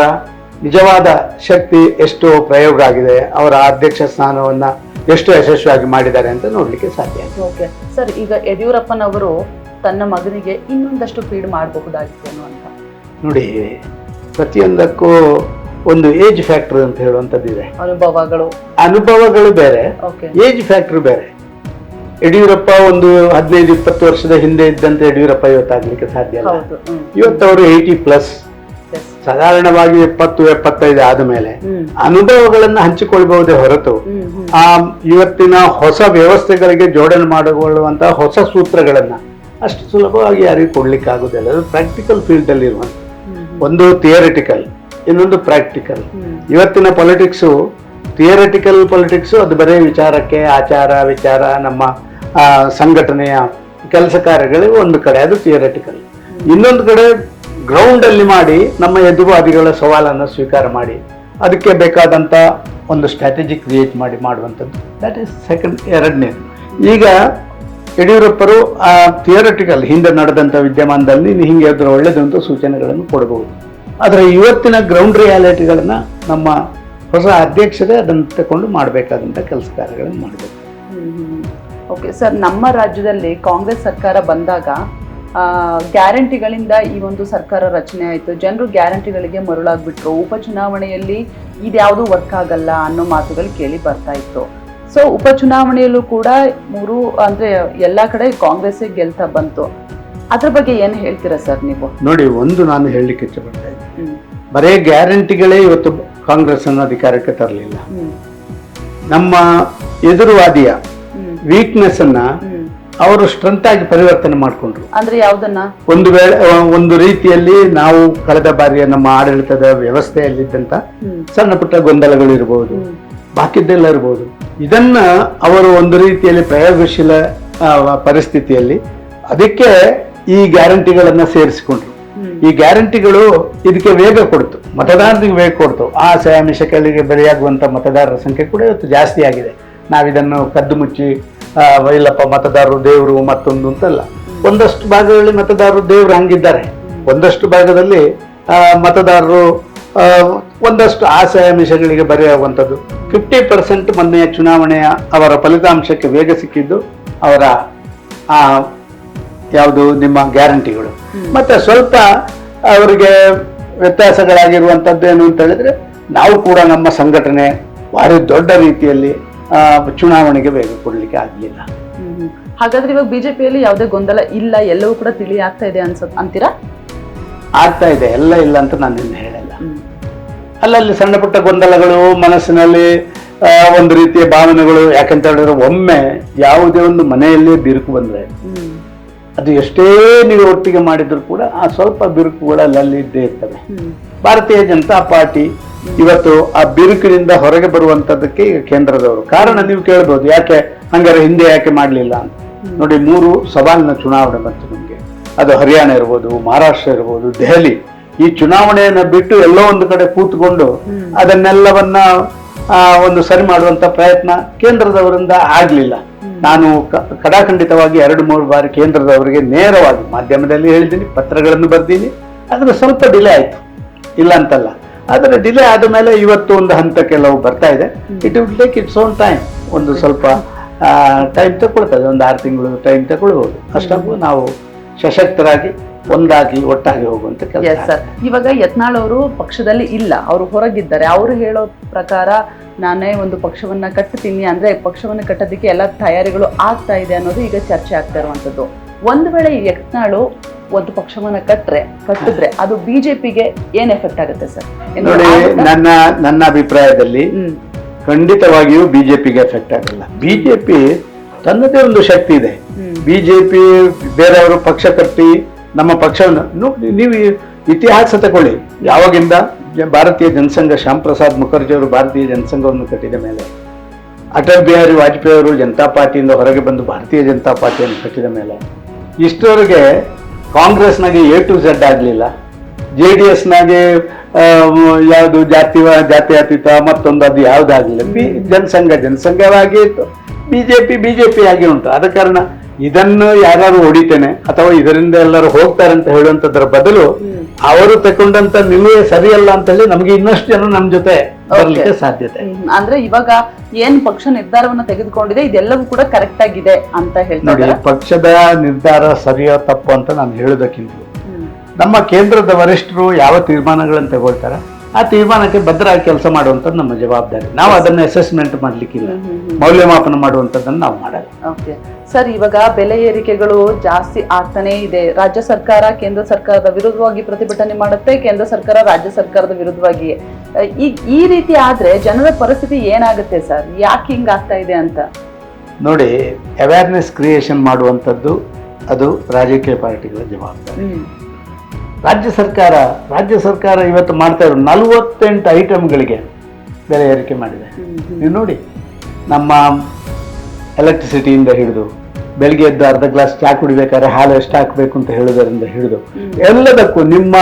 ನಿಜವಾದ ಶಕ್ತಿ ಎಷ್ಟು ಪ್ರಯೋಗ ಆಗಿದೆ ಅವರ ಅಧ್ಯಕ್ಷ ಸ್ಥಾನವನ್ನ ಎಷ್ಟು ಯಶಸ್ವಿಯಾಗಿ ಮಾಡಿದ್ದಾರೆ ಅಂತ ನೋಡ್ಲಿಕ್ಕೆ ಸಾಧ್ಯ ಓಕೆ ಸರ್ ಈಗ ಯಡಿಯೂರಪ್ಪನವರು ತನ್ನ ಮಗನಿಗೆ ಇನ್ನೊಂದಷ್ಟು ಫೀಡ್ ಮಾಡಬಹುದಾಗಿತ್ತು ಅಂತ ನೋಡಿ ಪ್ರತಿಯೊಂದಕ್ಕೂ ಒಂದು ಏಜ್ ಫ್ಯಾಕ್ಟರ್ ಅಂತ ಹೇಳುವಂಥದ್ದು ಇದೆ. ಅನುಭವಗಳು. ಅನುಭವಗಳು ಬೇರೆ ಓಕೆ ಏಜ್ ಫ್ಯಾಕ್ಟರ್ ಬೇರೆ. ಯಡಿಯೂರಪ್ಪ ಒಂದು ಹದಿನೈದು ಇಪ್ಪತ್ತು ವರ್ಷದ ಹಿಂದೆ ಇದ್ದಂತೆ ಯಡಿಯೂರಪ್ಪ ಇವತ್ತಾಗ್ಲಿಕ್ಕೆ ಸಾಧ್ಯ ಇವತ್ತವರು ಅವರು ಏಯ್ಟಿ ಪ್ಲಸ್. ಸಾಧಾರಣವಾಗಿ ಎಪ್ಪತ್ತು ಎಪ್ಪತ್ತೈದು ಆದ ಮೇಲೆ ಹ್ಮ್. ಅನುಭವಗಳನ್ನು ಹಂಚಿಕೊಳ್ಬಹುದೇ ಹೊರತು ಆ ಇವತ್ತಿನ ಹೊಸ ವ್ಯವಸ್ಥೆಗಳಿಗೆ ಜೋಡಣೆ ಮಾಡಿಕೊಳ್ಳುವಂತಹ ಹೊಸ ಸೂತ್ರಗಳನ್ನ ಅಷ್ಟು ಸುಲಭವಾಗಿ ಯಾರಿಗೂ ಕೊಡ್ಲಿಕ್ಕೆ ಆಗುದಿಲ್ಲ ಅದು ಪ್ರಾಕ್ಟಿಕಲ್ ಫೀಲ್ಡ್ ಅಲ್ಲಿ ಇರುವಂತ ಒಂದು ಥಿಯರಿಟಿಕಲ್ ಇನ್ನೊಂದು ಪ್ರಾಕ್ಟಿಕಲ್ ಇವತ್ತಿನ ಪೊಲಿಟಿಕ್ಸು ಥಿಯರಿಟಿಕಲ್ ಪೊಲಿಟಿಕ್ಸು ಅದು ಬರೀ ವಿಚಾರಕ್ಕೆ ಆಚಾರ ವಿಚಾರ ನಮ್ಮ ಸಂಘಟನೆಯ ಕೆಲಸ ಕಾರ್ಯಗಳಿಗೆ ಒಂದು ಕಡೆ ಅದು ಥಿಯರಿಟಿಕಲ್ ಇನ್ನೊಂದು ಕಡೆ ಗ್ರೌಂಡ್ ಅಲ್ಲಿ ಮಾಡಿ ನಮ್ಮ ಎದುರುವಾದಿಗಳ ಸವಾಲನ್ನು ಸ್ವೀಕಾರ ಮಾಡಿ, ಅದಕ್ಕೆ ಬೇಕಾದಂತ ಒಂದು ಸ್ಟ್ರಾಟಜಿ ಕ್ರಿಯೇಟ್ ಮಾಡಿ ಮಾಡುವಂಥದ್ದು. ದ್ಯಾಟ್ ಈಸ್ ಸೆಕೆಂಡ್ ಎರಡನೇ. ಈಗ ಯಡಿಯೂರಪ್ಪರು ಆ ಥಿಯರಟಿಕಲ್ ಹಿಂದೆ ನಡೆದಂಥ ವಿದ್ಯಮಾನದಲ್ಲಿ ಹಿಂಗೆ ಅದರ ಒಳ್ಳೆಯದಂಥ ಸೂಚನೆಗಳನ್ನು ಕೊಡಬಹುದು ಆದರೆ ಇವತ್ತಿನ ಗ್ರೌಂಡ್ ರಿಯಾಲಿಟಿಗಳನ್ನು ನಮ್ಮ ಹೊಸ ಅಧ್ಯಕ್ಷರೇ ಅದನ್ನು ತಗೊಂಡು ಮಾಡಬೇಕಾದಂಥ ಕೆಲಸ ಕಾರ್ಯಗಳನ್ನು ಮಾಡಬೇಕು. ಓಕೆ ಸರ್ ನಮ್ಮ ರಾಜ್ಯದಲ್ಲಿ ಕಾಂಗ್ರೆಸ್ ಸರ್ಕಾರ ಬಂದಾಗ ಗ್ಯಾರಂಟಿಗಳಿಂದ ಈ ಒಂದು ಸರ್ಕಾರ ರಚನೆ ಆಯಿತು. ಜನರು ಗ್ಯಾರಂಟಿಗಳಿಗೆ ಮರುಳಾಗ್ಬಿಟ್ರು. ಉಪಚುನಾವಣೆಯಲ್ಲಿ ಇದ್ಯಾವುದು ವರ್ಕ್ ಆಗಲ್ಲ ಅನ್ನೋ ಮಾತುಗಳು ಕೇಳಿ ಬರ್ತಾ ಇತ್ತು. ಸೊ ಉಪಚುನಾವಣೆಯಲ್ಲೂ ಕೂಡ ಮೂರು ಅಂದ್ರೆ ಎಲ್ಲ ಕಡೆ ಕಾಂಗ್ರೆಸ್ಸೇ ಗೆಲ್ತಾ ಬಂತು. ಅದ್ರ ಬಗ್ಗೆ ಏನು ಹೇಳ್ತೀರಾ ಸರ್ ನೀವು? ನೋಡಿ ಒಂದು ನಾನು ಹೇಳಲಿಕ್ಕೆ ಇಷ್ಟಪಡ್ತಾ ಇದ್ದೀನಿ. ಬರೇ ಗ್ಯಾರಂಟಿಗಳೇ ಇವತ್ತು ಕಾಂಗ್ರೆಸ್ ಅನ್ನು ಅಧಿಕಾರಕ್ಕೆ ತರಲಿಲ್ಲ. ನಮ್ಮ ಎದುರುವಾದಿಯ ವೀಕ್ನೆಸ್ ಅನ್ನ ಅವರು ಸ್ಟ್ರೆಂತ್ ಆಗಿ ಪರಿವರ್ತನೆ ಮಾಡಿಕೊಂಡ್ರು. ಅಂದ್ರೆ ಯಾವ್ದನ್ನ? ಒಂದು ವೇಳೆ ಒಂದು ರೀತಿಯಲ್ಲಿ ನಾವು ಕಳೆದ ಬಾರಿಯ ನಮ್ಮ ಆಡಳಿತದ ವ್ಯವಸ್ಥೆಯಲ್ಲಿದ್ದಂತ ಸಣ್ಣ ಪುಟ್ಟ ಗೊಂದಲಗಳು ಇರಬಹುದು ಬಾಕಿದ್ದೆಲ್ಲ ಇರಬಹುದು ಇದನ್ನ ಅವರು ಒಂದು ರೀತಿಯಲ್ಲಿ ಪ್ರಯೋಗಶೀಲ ಪರಿಸ್ಥಿತಿಯಲ್ಲಿ ಅದಕ್ಕೆ ಈ ಗ್ಯಾರಂಟಿಗಳನ್ನ ಸೇರಿಸಿಕೊಂಡ್ರು. ಈ ಗ್ಯಾರಂಟಿಗಳು ಇದಕ್ಕೆ ವೇಗ ಕೊಡ್ತು ಮತದಾರರಿಗೆ ವೇಗ ಕೊಡ್ತು. ಆ ಆಮಿಷಗಳಿಗೆ ಬಲಿಯಾಗುವಂತ ಮತದಾರರ ಸಂಖ್ಯೆ ಕೂಡ ಇವತ್ತು ಜಾಸ್ತಿ ಆಗಿದೆ. ನಾವಿದನ್ನು ಕದ್ದು ಮುಚ್ಚಿ ಇಲ್ಲಪ್ಪ ಮತದಾರರು ದೇವರು ಮತ್ತೊಂದು ಅಂತಲ್ಲ. ಒಂದಷ್ಟು ಭಾಗದಲ್ಲಿ ಮತದಾರರು ದೇವರು ಹಂಗಿದ್ದಾರೆ. ಒಂದಷ್ಟು ಭಾಗದಲ್ಲಿ ಮತದಾರರು ಒಂದಷ್ಟು ಆಸೆ ಆಮಿಷಗಳಿಗೆ ಬರೆಯಾಗುವಂಥದ್ದು ಫಿಫ್ಟಿ ಪರ್ಸೆಂಟ್ ಮೊನ್ನೆಯ ಚುನಾವಣೆಯ ಅವರ ಫಲಿತಾಂಶಕ್ಕೆ ವೇಗ ಸಿಕ್ಕಿದ್ದು ಅವರ ಆ ಯಾವುದು ನಿಮ್ಮ ಗ್ಯಾರಂಟಿಗಳು. ಮತ್ತೆ ಸ್ವಲ್ಪ ಅವರಿಗೆ ವ್ಯತ್ಯಾಸಗಳಾಗಿರುವಂಥದ್ದು ಏನು ಅಂತ ಹೇಳಿದ್ರೆ ನಾವು ಕೂಡ ನಮ್ಮ ಸಂಘಟನೆ ಭಾರಿ ದೊಡ್ಡ ರೀತಿಯಲ್ಲಿ ಚುನಾವಣೆಗೆ ವೇಗ ಕೊಡಲಿಕ್ಕೆ ಆಗಲಿಲ್ಲ. ಹಾಗಾದ್ರೆ ಇವಾಗ ಬಿಜೆಪಿಯಲ್ಲಿ ಯಾವುದೇ ಗೊಂದಲ ಇಲ್ಲ ಎಲ್ಲವೂ ಕೂಡ ತಿಳಿ ಆಗ್ತಾ ಇದೆ ಅನ್ಸ ಅಂತೀರಾ? ಆಗ್ತಾ ಇದೆ ಎಲ್ಲ ಇಲ್ಲ ಅಂತ ನಾನು ನಿನ್ನೆ ಹೇಳಲ್ಲ. ಅಲ್ಲಲ್ಲಿ ಸಣ್ಣ ಪುಟ್ಟ ಗೊಂದಲಗಳು ಮನಸ್ಸಿನಲ್ಲಿ ಒಂದು ರೀತಿಯ ಭಾವನೆಗಳು ಯಾಕಂತ ಹೇಳಿದ್ರೆ ಒಮ್ಮೆ ಯಾವುದೇ ಒಂದು ಮನೆಯಲ್ಲಿ ಬಿರುಕು ಬಂದ್ರೆ ಅದು ಎಷ್ಟೇ ನೀವು ಒಟ್ಟಿಗೆ ಮಾಡಿದ್ರು ಕೂಡ ಆ ಸ್ವಲ್ಪ ಬಿರುಕುಗಳು ಅಲ್ಲಲ್ಲಿ ಇದ್ದೇ ಇರ್ತವೆ. ಭಾರತೀಯ ಜನತಾ ಪಾರ್ಟಿ ಇವತ್ತು ಆ ಬಿರುಕಿನಿಂದ ಹೊರಗೆ ಬರುವಂತದ್ದಕ್ಕೆ ಈಗ ಕೇಂದ್ರದವರು. ಕಾರಣ ನೀವು ಕೇಳ್ಬೋದು ಯಾಕೆ ಹಂಗಾರೆ ಹಿಂದೆ ಯಾಕೆ ಮಾಡಲಿಲ್ಲ ಅಂತ. ನೋಡಿ ಮೂರು ಸವಾಲಿನ ಚುನಾವಣೆ ಬಂತು ನಮಗೆ. ಅದು ಹರಿಯಾಣ ಇರ್ಬೋದು ಮಹಾರಾಷ್ಟ್ರ ಇರ್ಬೋದು ದೆಹಲಿ. ಈ ಚುನಾವಣೆಯನ್ನ ಬಿಟ್ಟು ಎಲ್ಲೋ ಒಂದು ಕಡೆ ಕೂತ್ಕೊಂಡು ಅದನ್ನೆಲ್ಲವನ್ನ ಒಂದು ಸರಿ ಮಾಡುವಂತ ಪ್ರಯತ್ನ ಕೇಂದ್ರದವರಿಂದ ಆಗ್ಲಿಲ್ಲ. ನಾನು ಕಡಾಖಂಡಿತವಾಗಿ ಎರಡು ಮೂರು ಬಾರಿ ಕೇಂದ್ರದವರಿಗೆ ನೇರವಾಗಿ ಮಾಧ್ಯಮದಲ್ಲಿ ಹೇಳಿದ್ದೀನಿ ಪತ್ರಗಳನ್ನು ಬರ್ದೀನಿ ಆದ್ರೆ ಸ್ವಲ್ಪ ಡಿಲೇ ಆಯ್ತು. ಇಲ್ಲ ಅಂತಲ್ಲ. ಆದರೆ ಡಿಲೇ ಆದ ಮೇಲೆ ಇವತ್ತು ಒಂದು ಹಂತಕ್ಕೆಲ್ಲವೂ ಬರ್ತಾ ಇದೆ. It will take its own time ಒಂದು ಸ್ವಲ್ಪ ಟೈಮ್ ತಗೊಳ್ತದೆ. ಒಂದು ಆರು ತಿಂಗಳು ಟೈಮ್ ತಗೊಳ್ಬಹುದು ಅಷ್ಟಕ್ಕೂ ನಾವು ಸಶಕ್ತರಾಗಿ ಒಂದಾಗಿ ಒಟ್ಟಾಗಿ ಹೋಗುವಂತ ಕೆಲಸ ಇವಾಗ ಯತ್ನಾಳ್ ಅವರು ಪಕ್ಷದಲ್ಲಿ ಇಲ್ಲ. ಅವರು ಹೊರಗಿದ್ದಾರೆ. ಅವರು ಹೇಳೋ ಪ್ರಕಾರ ನಾನೇ ಒಂದು ಪಕ್ಷವನ್ನ ಕಟ್ಟುತ್ತೀನಿ ಅಂದ್ರೆ ಪಕ್ಷವನ್ನ ಕಟ್ಟೋದಕ್ಕೆ ಎಲ್ಲ ತಯಾರಿಗಳು ಆಗ್ತಾ ಇದೆ ಅನ್ನೋದು ಈಗ ಚರ್ಚೆ ಆಗ್ತಾ ಇರುವಂತದ್ದು. ಒಂದು ವೇಳೆ ಯತ್ನಾಳು ಒಂದು ಪಕ್ಷವನ್ನ ಕಟ್ರೆ ಕಟ್ಟಿದ್ರೆ ಅದು ಬಿಜೆಪಿಗೆ ಏನ್ ಎಫೆಕ್ಟ್ ಆಗುತ್ತೆ ಸರ್? ನೋಡಿ ನನ್ನ ನನ್ನ ಅಭಿಪ್ರಾಯದಲ್ಲಿ ಖಂಡಿತವಾಗಿಯೂ ಬಿಜೆಪಿಗೆ ಎಫೆಕ್ಟ್ ಆಗಲ್ಲ. ಬಿಜೆಪಿ ತನ್ನದೇ ಒಂದು ಶಕ್ತಿ ಇದೆ. ಬಿಜೆಪಿ ಬೇರೆಯವರು ಪಕ್ಷ ಕಟ್ಟಿ ನಮ್ಮ ಪಕ್ಷವನ್ನು ನೀವು ಇತಿಹಾಸ ತಗೊಳ್ಳಿ ಯಾವಾಗಿಂದ ಭಾರತೀಯ ಜನಸಂಘ ಶ್ಯಾಮ್ ಪ್ರಸಾದ್ ಮುಖರ್ಜಿ ಅವರು ಭಾರತೀಯ ಜನಸಂಘವನ್ನು ಕಟ್ಟಿದ ಮೇಲೆ ಅಟಲ್ ಬಿಹಾರಿ ವಾಜಪೇಯಿ ಅವರು ಜನತಾ ಪಾರ್ಟಿಯಿಂದ ಹೊರಗೆ ಬಂದು ಭಾರತೀಯ ಜನತಾ ಪಾರ್ಟಿಯನ್ನು ಕಟ್ಟಿದ ಮೇಲೆ ಇಷ್ಟರವರೆಗೆ ಕಾಂಗ್ರೆಸ್ನಾಗೆ ಎ ಟು ಝೆಡ್ ಆಗಲಿಲ್ಲ. ಜೆ ಡಿ ಎಸ್ನಾಗೆ ಯಾವುದು ಜಾತಿ ಜಾತ್ಯಾತೀತ ಮತ್ತೊಂದು ಅದು ಯಾವುದಾಗಲಿಲ್ಲ ಬಿ ಜನಸಂಘ ಜನಸಂಘವಾಗಿ ಇತ್ತು ಬಿಜೆಪಿ ಬಿಜೆಪಿ ಆಗಿ ಉಂಟು. ಆದ ಕಾರಣ ಇದನ್ನು ಯಾರು ಹೊಡಿತೇನೆ ಅಥವಾ ಇದರಿಂದ ಎಲ್ಲರೂ ಹೋಗ್ತಾರೆ ಅಂತ ಹೇಳುವಂಥದ್ರ ಬದಲು ಅವರು ತಗೊಂಡಂತ ನಿಲುವೆ ಸರಿಯಲ್ಲ ಅಂತ ಹೇಳಿ ನಮಗೆ ಇನ್ನಷ್ಟು ಜನ ನಮ್ಮ ಜೊತೆ ಬರ್ಲಿಕ್ಕೆ ಸಾಧ್ಯತೆ. ಅಂದ್ರೆ ಇವಾಗ ಏನ್ ಪಕ್ಷ ನಿರ್ಧಾರವನ್ನ ತೆಗೆದುಕೊಂಡಿದೆ ಇದೆಲ್ಲವೂ ಕೂಡ ಕರೆಕ್ಟ್ ಆಗಿದೆ ಅಂತ ಹೇಳ್ತಾರೆ ನೋಡಿ ಪಕ್ಷದ ನಿರ್ಧಾರ ಸರಿಯೋ ತಪ್ಪು ಅಂತ ನಾನು ಹೇಳೋದಕ್ಕಿಂತ ನಮ್ಮ ಕೇಂದ್ರದ ವರಿಷ್ಠರು ಯಾವ ತೀರ್ಮಾನಗಳನ್ನು ತಗೊಳ್ತಾರೆ ಆ ತೀರ್ಮಾನಕ್ಕೆ ಭದ್ರವಾಗಿ ಕೆಲಸ ಮಾಡುವಂಥದ್ದು ನಮ್ಮ ಜವಾಬ್ದಾರಿ. ನಾವು ಅದನ್ನು ಅಸೆಸ್ಮೆಂಟ್ ಮಾಡ್ಲಿಕ್ಕಿಲ್ಲ. ಮೌಲ್ಯಮಾಪನ ಮಾಡುವಂಥದ್ದನ್ನು ನಾವು ಮಾಡಲ್ಲ. ಓಕೆ ಸರ್ ಇವಾಗ ಬೆಲೆ ಏರಿಕೆಗಳು ಜಾಸ್ತಿ ಆಗ್ತಾನೆ ಇದೆ. ರಾಜ್ಯ ಸರ್ಕಾರ ಕೇಂದ್ರ ಸರ್ಕಾರದ ವಿರುದ್ಧವಾಗಿ ಪ್ರತಿಭಟನೆ ಮಾಡುತ್ತೆ ಕೇಂದ್ರ ಸರ್ಕಾರ ರಾಜ್ಯ ಸರ್ಕಾರದ ವಿರುದ್ಧವಾಗಿ ಈ ಈ ರೀತಿ ಆದ್ರೆ ಜನರ ಪರಿಸ್ಥಿತಿ ಏನಾಗುತ್ತೆ ಸರ್? ಯಾಕೆ ಹಿಂಗಾಗ್ತಾ ಇದೆ ಅಂತ? ನೋಡಿ ಅವೇರ್ನೆಸ್ ಕ್ರಿಯೇಷನ್ ಮಾಡುವಂಥದ್ದು ಅದು ರಾಜಕೀಯ ಪಾರ್ಟಿಗಳ ಜವಾಬ್ದಾರಿ. ರಾಜ್ಯ ಸರ್ಕಾರ ರಾಜ್ಯ ಸರ್ಕಾರ ಇವತ್ತು ಮಾಡ್ತಾ ಇರೋ ನಲವತ್ತೆಂಟು ಐಟಮ್ಗಳಿಗೆ ಬೆಲೆ ಏರಿಕೆ ಮಾಡಿದೆ. ನೀವು ನೋಡಿ ನಮ್ಮ ಎಲೆಕ್ಟ್ರಿಸಿಟಿಯಿಂದ ಹಿಡಿದು ಬೆಳಿಗ್ಗೆ ಎದ್ದು ಅರ್ಧ ಗ್ಲಾಸ್ ಚಾ ಕುಡಿಬೇಕಾದ್ರೆ ಹಾಲು ಎಷ್ಟು ಹಾಕಬೇಕು ಅಂತ ಹೇಳೋದರಿಂದ ಹಿಡಿದು ಎಲ್ಲದಕ್ಕೂ ನಿಮ್ಮ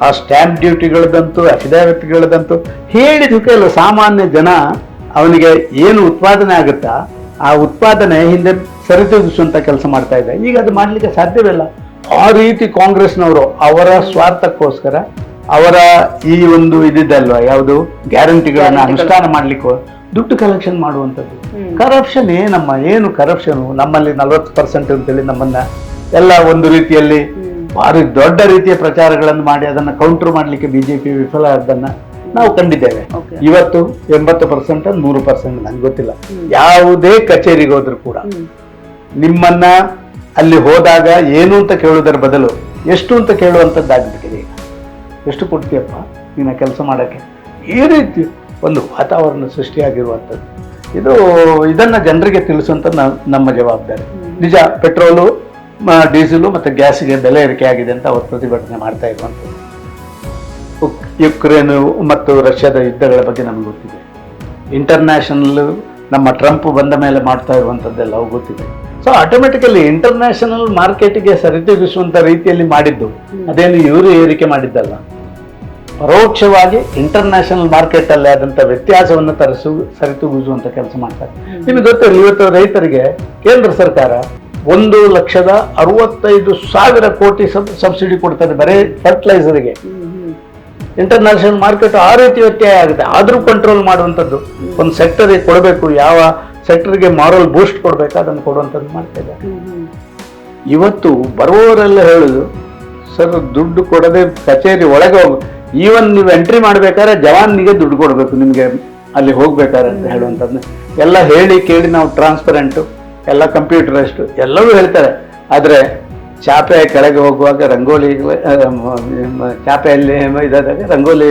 ಆ ಸ್ಟ್ಯಾಂಪ್ ಡ್ಯೂಟಿಗಳದಂತೂ ಅಫಿಡಾವಿಟ್ಗಳದಂತೂ ಹೇಳಿದ ಕೆಲವು ಸಾಮಾನ್ಯ ಜನ ಅವನಿಗೆ ಏನು ಉತ್ಪಾದನೆ ಆಗುತ್ತಾ ಆ ಉತ್ಪಾದನೆ ಹಿಂದೆ ಸರಿದೂಗಿಸುವಂತ ಕೆಲಸ ಮಾಡ್ತಾ ಇದೆ ಈಗ ಅದು ಮಾಡಲಿಕ್ಕೆ ಸಾಧ್ಯವಿಲ್ಲ ಆ ರೀತಿ ಕಾಂಗ್ರೆಸ್ನವರು ಅವರ ಸ್ವಾರ್ಥಕ್ಕೋಸ್ಕರ ಅವರ ಈ ಒಂದು ಇದಿದಲ್ವಾ ಯಾವುದು ಗ್ಯಾರಂಟಿಗಳನ್ನ ಗ್ಯಾರಂಟಿಗಳು. ಅನುಷ್ಠಾನ ಮಾಡ್ಲಿಕ್ಕೆ ದುಡ್ಡು ಕಲೆಕ್ಷನ್ ಮಾಡುವಂಥದ್ದು. ಕರಪ್ಷನ್ ಏನಮ್ಮ ಏನು ಕರಪ್ಷನು ನಮ್ಮಲ್ಲಿ ನಲವತ್ತು ಪರ್ಸೆಂಟ್ ಅಂತೇಳಿ ನಮ್ಮನ್ನ ಎಲ್ಲ ಒಂದು ರೀತಿಯಲ್ಲಿ. ಭಾರಿ ದೊಡ್ಡ ರೀತಿಯ ಪ್ರಚಾರಗಳನ್ನು ಮಾಡಿ ಅದನ್ನ ಕೌಂಟರ್ ಮಾಡಲಿಕ್ಕೆ ಬಿಜೆಪಿ ವಿಫಲ ಆದ್ದನ್ನ ನಾವು ಕಂಡಿದ್ದೇವೆ. ಇವತ್ತು ಎಂಬತ್ತು ಪರ್ಸೆಂಟ್ ನೂರು ಪರ್ಸೆಂಟ್ ನನಗೆ ಗೊತ್ತಿಲ್ಲ. ಯಾವುದೇ ಕಚೇರಿಗೆ ಹೋದ್ರು ಕೂಡ ನಿಮ್ಮನ್ನ ಅಲ್ಲಿ ಹೋದಾಗ ಏನು ಅಂತ ಕೇಳೋದರ ಬದಲು ಎಷ್ಟು ಅಂತ ಕೇಳುವಂಥದ್ದಾಗ್ಬಿಟ್ಟಿದೆ ಈಗ. ಎಷ್ಟು ಕೊಡ್ತೀಯಪ್ಪ ನಿನ್ನ ಕೆಲಸ ಮಾಡೋಕ್ಕೆ? ಈ ರೀತಿ ಒಂದು ವಾತಾವರಣ ಸೃಷ್ಟಿಯಾಗಿರುವಂಥದ್ದು. ಇದು ಇದನ್ನ ಜನರಿಗೆ ತಿಳಿಸುವಂಥ ನಮ್ಮ ಜವಾಬ್ದಾರಿ. ನಿಜ, ಪೆಟ್ರೋಲು ಡೀಸೆಲು ಮತ್ತು ಗ್ಯಾಸಿಗೆ ಬೆಲೆ ಏರಿಕೆ ಆಗಿದೆ ಅಂತ ಅವರು ಪ್ರತಿಭಟನೆ ಮಾಡ್ತಾ ಇರುವಂಥದ್ದು. ಯುಕ್ರೇನು ಮತ್ತು ರಷ್ಯಾದ ಯುದ್ಧಗಳ ಬಗ್ಗೆ ನಮ್ಗೆ ಗೊತ್ತಿದೆ. ಇಂಟರ್ನ್ಯಾಷನಲ್ ನಮ್ಮ ಟ್ರಂಪ್ ಬಂದ ಮೇಲೆ ಮಾಡ್ತಾ ಇರುವಂಥದ್ದೆಲ್ಲವೂ ಗೊತ್ತಿದೆ. ಸೊ ಆಟೋಮೆಟಿಕಲಿ ಇಂಟರ್ನ್ಯಾಷನಲ್ ಮಾರ್ಕೆಟಿಗೆ ಸರಿದೂಗಿಸುವಂಥ ರೀತಿಯಲ್ಲಿ ಮಾಡಿದ್ದು, ಅದೇನು ಇವರು ಏರಿಕೆ ಮಾಡಿದ್ದಲ್ಲ. ಪರೋಕ್ಷವಾಗಿ ಇಂಟರ್ನ್ಯಾಷನಲ್ ಮಾರ್ಕೆಟ್ ಅಲ್ಲಿ ಆದಂಥ ವ್ಯತ್ಯಾಸವನ್ನು ತರಿಸು ಸರಿತೂಗಿಸುವಂತ ಕೆಲಸ ಮಾಡ್ತಾರೆ. ನಿಮಗೆ ಗೊತ್ತಿರಲಿ ಇವತ್ತು ರೈತರಿಗೆ ಕೇಂದ್ರ ಸರ್ಕಾರ ಒಂದು ಲಕ್ಷದ ಅರವತ್ತೈದು ಸಾವಿರ ಕೋಟಿ ಸಬ್ ಸಬ್ಸಿಡಿ ಕೊಡ್ತಾರೆ ಬರೀ ಫರ್ಟಿಲೈಸರ್ಗೆ. ಇಂಟರ್ನ್ಯಾಷನಲ್ ಮಾರ್ಕೆಟ್ ಆ ರೀತಿ ವ್ಯತ್ಯಯ ಆಗುತ್ತೆ. ಆದರೂ ಕಂಟ್ರೋಲ್ ಮಾಡುವಂಥದ್ದು ಒಂದು ಸೆಕ್ಟರಿಗೆ ಕೊಡಬೇಕು. ಯಾವ ಸೆಕ್ಟರ್ಗೆ ಮಾರಲ್ ಬೂಸ್ಟ್ ಕೊಡಬೇಕು? ಅದನ್ನು ಕೊಡುವಂಥದ್ದು ಮಾಡ್ತಾ ಇದ್ದಾರೆ. ಇವತ್ತು ಬರುವವರೆಲ್ಲ ಹೇಳುದು ಸರ್ ದುಡ್ಡು ಕೊಡದೆ ಕಚೇರಿ ಒಳಗೆ ಹೋಗು. ಈವನ್ ನೀವು ಎಂಟ್ರಿ ಮಾಡ್ಬೇಕಾದ್ರೆ ಜವಾನ್ನಿಗೆ ದುಡ್ಡು ಕೊಡಬೇಕು, ನಿಮಗೆ ಅಲ್ಲಿ ಹೋಗ್ಬೇಕಾದ್ರೆ ಅಂತ ಹೇಳುವಂಥದ್ದು. ಎಲ್ಲ ಹೇಳಿ ಕೇಳಿ ನಾವು ಟ್ರಾನ್ಸ್ಪರೆಂಟು ಎಲ್ಲ ಕಂಪ್ಯೂಟರಷ್ಟು ಎಲ್ಲವೂ ಹೇಳ್ತಾರೆ. ಆದರೆ ಚಾಪೆ ಕೆಳಗೆ ಹೋಗುವಾಗ ರಂಗೋಲಿ ಚಾಪೆಯಲ್ಲಿ ಇದಾದಾಗ ರಂಗೋಲಿ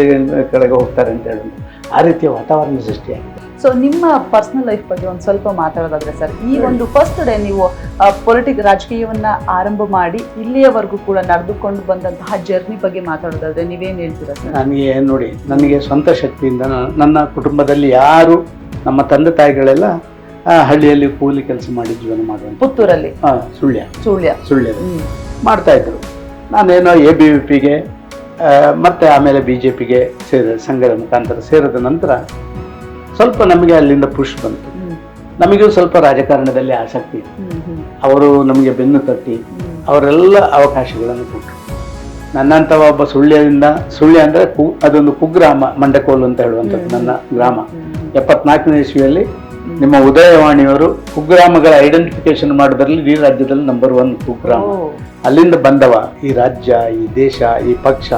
ಕೆಳಗೆ ಹೋಗ್ತಾರೆ ಅಂತ ಹೇಳಿ ಆ ರೀತಿಯ ವಾತಾವರಣ ಸೃಷ್ಟಿಯಾಗಿದೆ. ಸೊ ನಿಮ್ಮ ಪರ್ಸನಲ್ ಲೈಫ್ ಬಗ್ಗೆ ಒಂದು ಸ್ವಲ್ಪ ಮಾತಾಡೋದಾದ್ರೆ ಸರ್ ಈ ಒಂದು ಫಸ್ಟ್ ಡೇ ನೀವು ಪೊಲಿಟಿಕ್ ರಾಜಕೀಯವನ್ನ ಆರಂಭ ಮಾಡಿ ಇಲ್ಲಿಯವರೆಗೂ ಕೂಡ ನಡೆದುಕೊಂಡು ಬಂದಂತಹ ಜರ್ನಿ ಬಗ್ಗೆ ಮಾತಾಡೋದಾದ್ರೆ ನೀವೇನು ಹೇಳ್ತೀರಾ ಸರ್? ನನಗೆ ನೋಡಿ ನನಗೆ ಸ್ವಂತ ಶಕ್ತಿಯಿಂದ ನನ್ನ ಕುಟುಂಬದಲ್ಲಿ ಯಾರು ನಮ್ಮ ತಂದೆ ತಾಯಿಗಳೆಲ್ಲ ಹಳ್ಳಿಯಲ್ಲಿ ಕೂಲಿ ಕೆಲಸ ಮಾಡಿ ಜೀವನ ಮಾಡುವ ಪುತ್ತೂರಲ್ಲಿ? ಸುಳ್ಯ. ಸುಳ್ಯ. ಸುಳ್ಯ. ಮಾಡ್ತಾ ಇದ್ರು. ನಾನೇನೋ ಎ ಬಿ ವಿ ಪಿಗೆ ಮತ್ತೆ ಆಮೇಲೆ ಬಿ ಜೆ ಪಿಗೆ ಸೇರ ಸಂಘದ ಮುಖಾಂತರ ಸೇರಿದ ನಂತರ ಸ್ವಲ್ಪ ನಮಗೆ ಅಲ್ಲಿಂದ ಪುಷ್ ಬಂತು. ನಮಗೂ ಸ್ವಲ್ಪ ರಾಜಕಾರಣದಲ್ಲಿ ಆಸಕ್ತಿ ಇತ್ತು. ಅವರು ನಮಗೆ ಬೆನ್ನು ತಟ್ಟಿ. ಅವರೆಲ್ಲ ಅವಕಾಶಗಳನ್ನು ಕೊಟ್ಟರು. ನನ್ನಂಥ ಒಬ್ಬ ಸುಳ್ಯದಿಂದ ಸುಳ್ಯ ಅಂದರೆ ಕು ಅದೊಂದು ಕುಗ್ರಾಮ ಮಂಡಕೋಲು ಅಂತ ಹೇಳುವಂಥದ್ದು ನನ್ನ ಗ್ರಾಮ. ಎಪ್ಪತ್ನಾಲ್ಕನೇ ಇಸ್ವಿಯಲ್ಲಿ ನಿಮ್ಮ ಉದಯವಾಣಿಯವರು ಕುಗ್ರಾಮಗಳ ಐಡೆಂಟಿಫಿಕೇಶನ್ ಮಾಡೋದ್ರಲ್ಲಿ ಈ ರಾಜ್ಯದಲ್ಲಿ ನಂಬರ್ ಒನ್ ಕುಗ್ರಾಮ. ಅಲ್ಲಿಂದ ಬಂದವ ಈ ರಾಜ್ಯ ಈ ದೇಶ ಈ ಪಕ್ಷ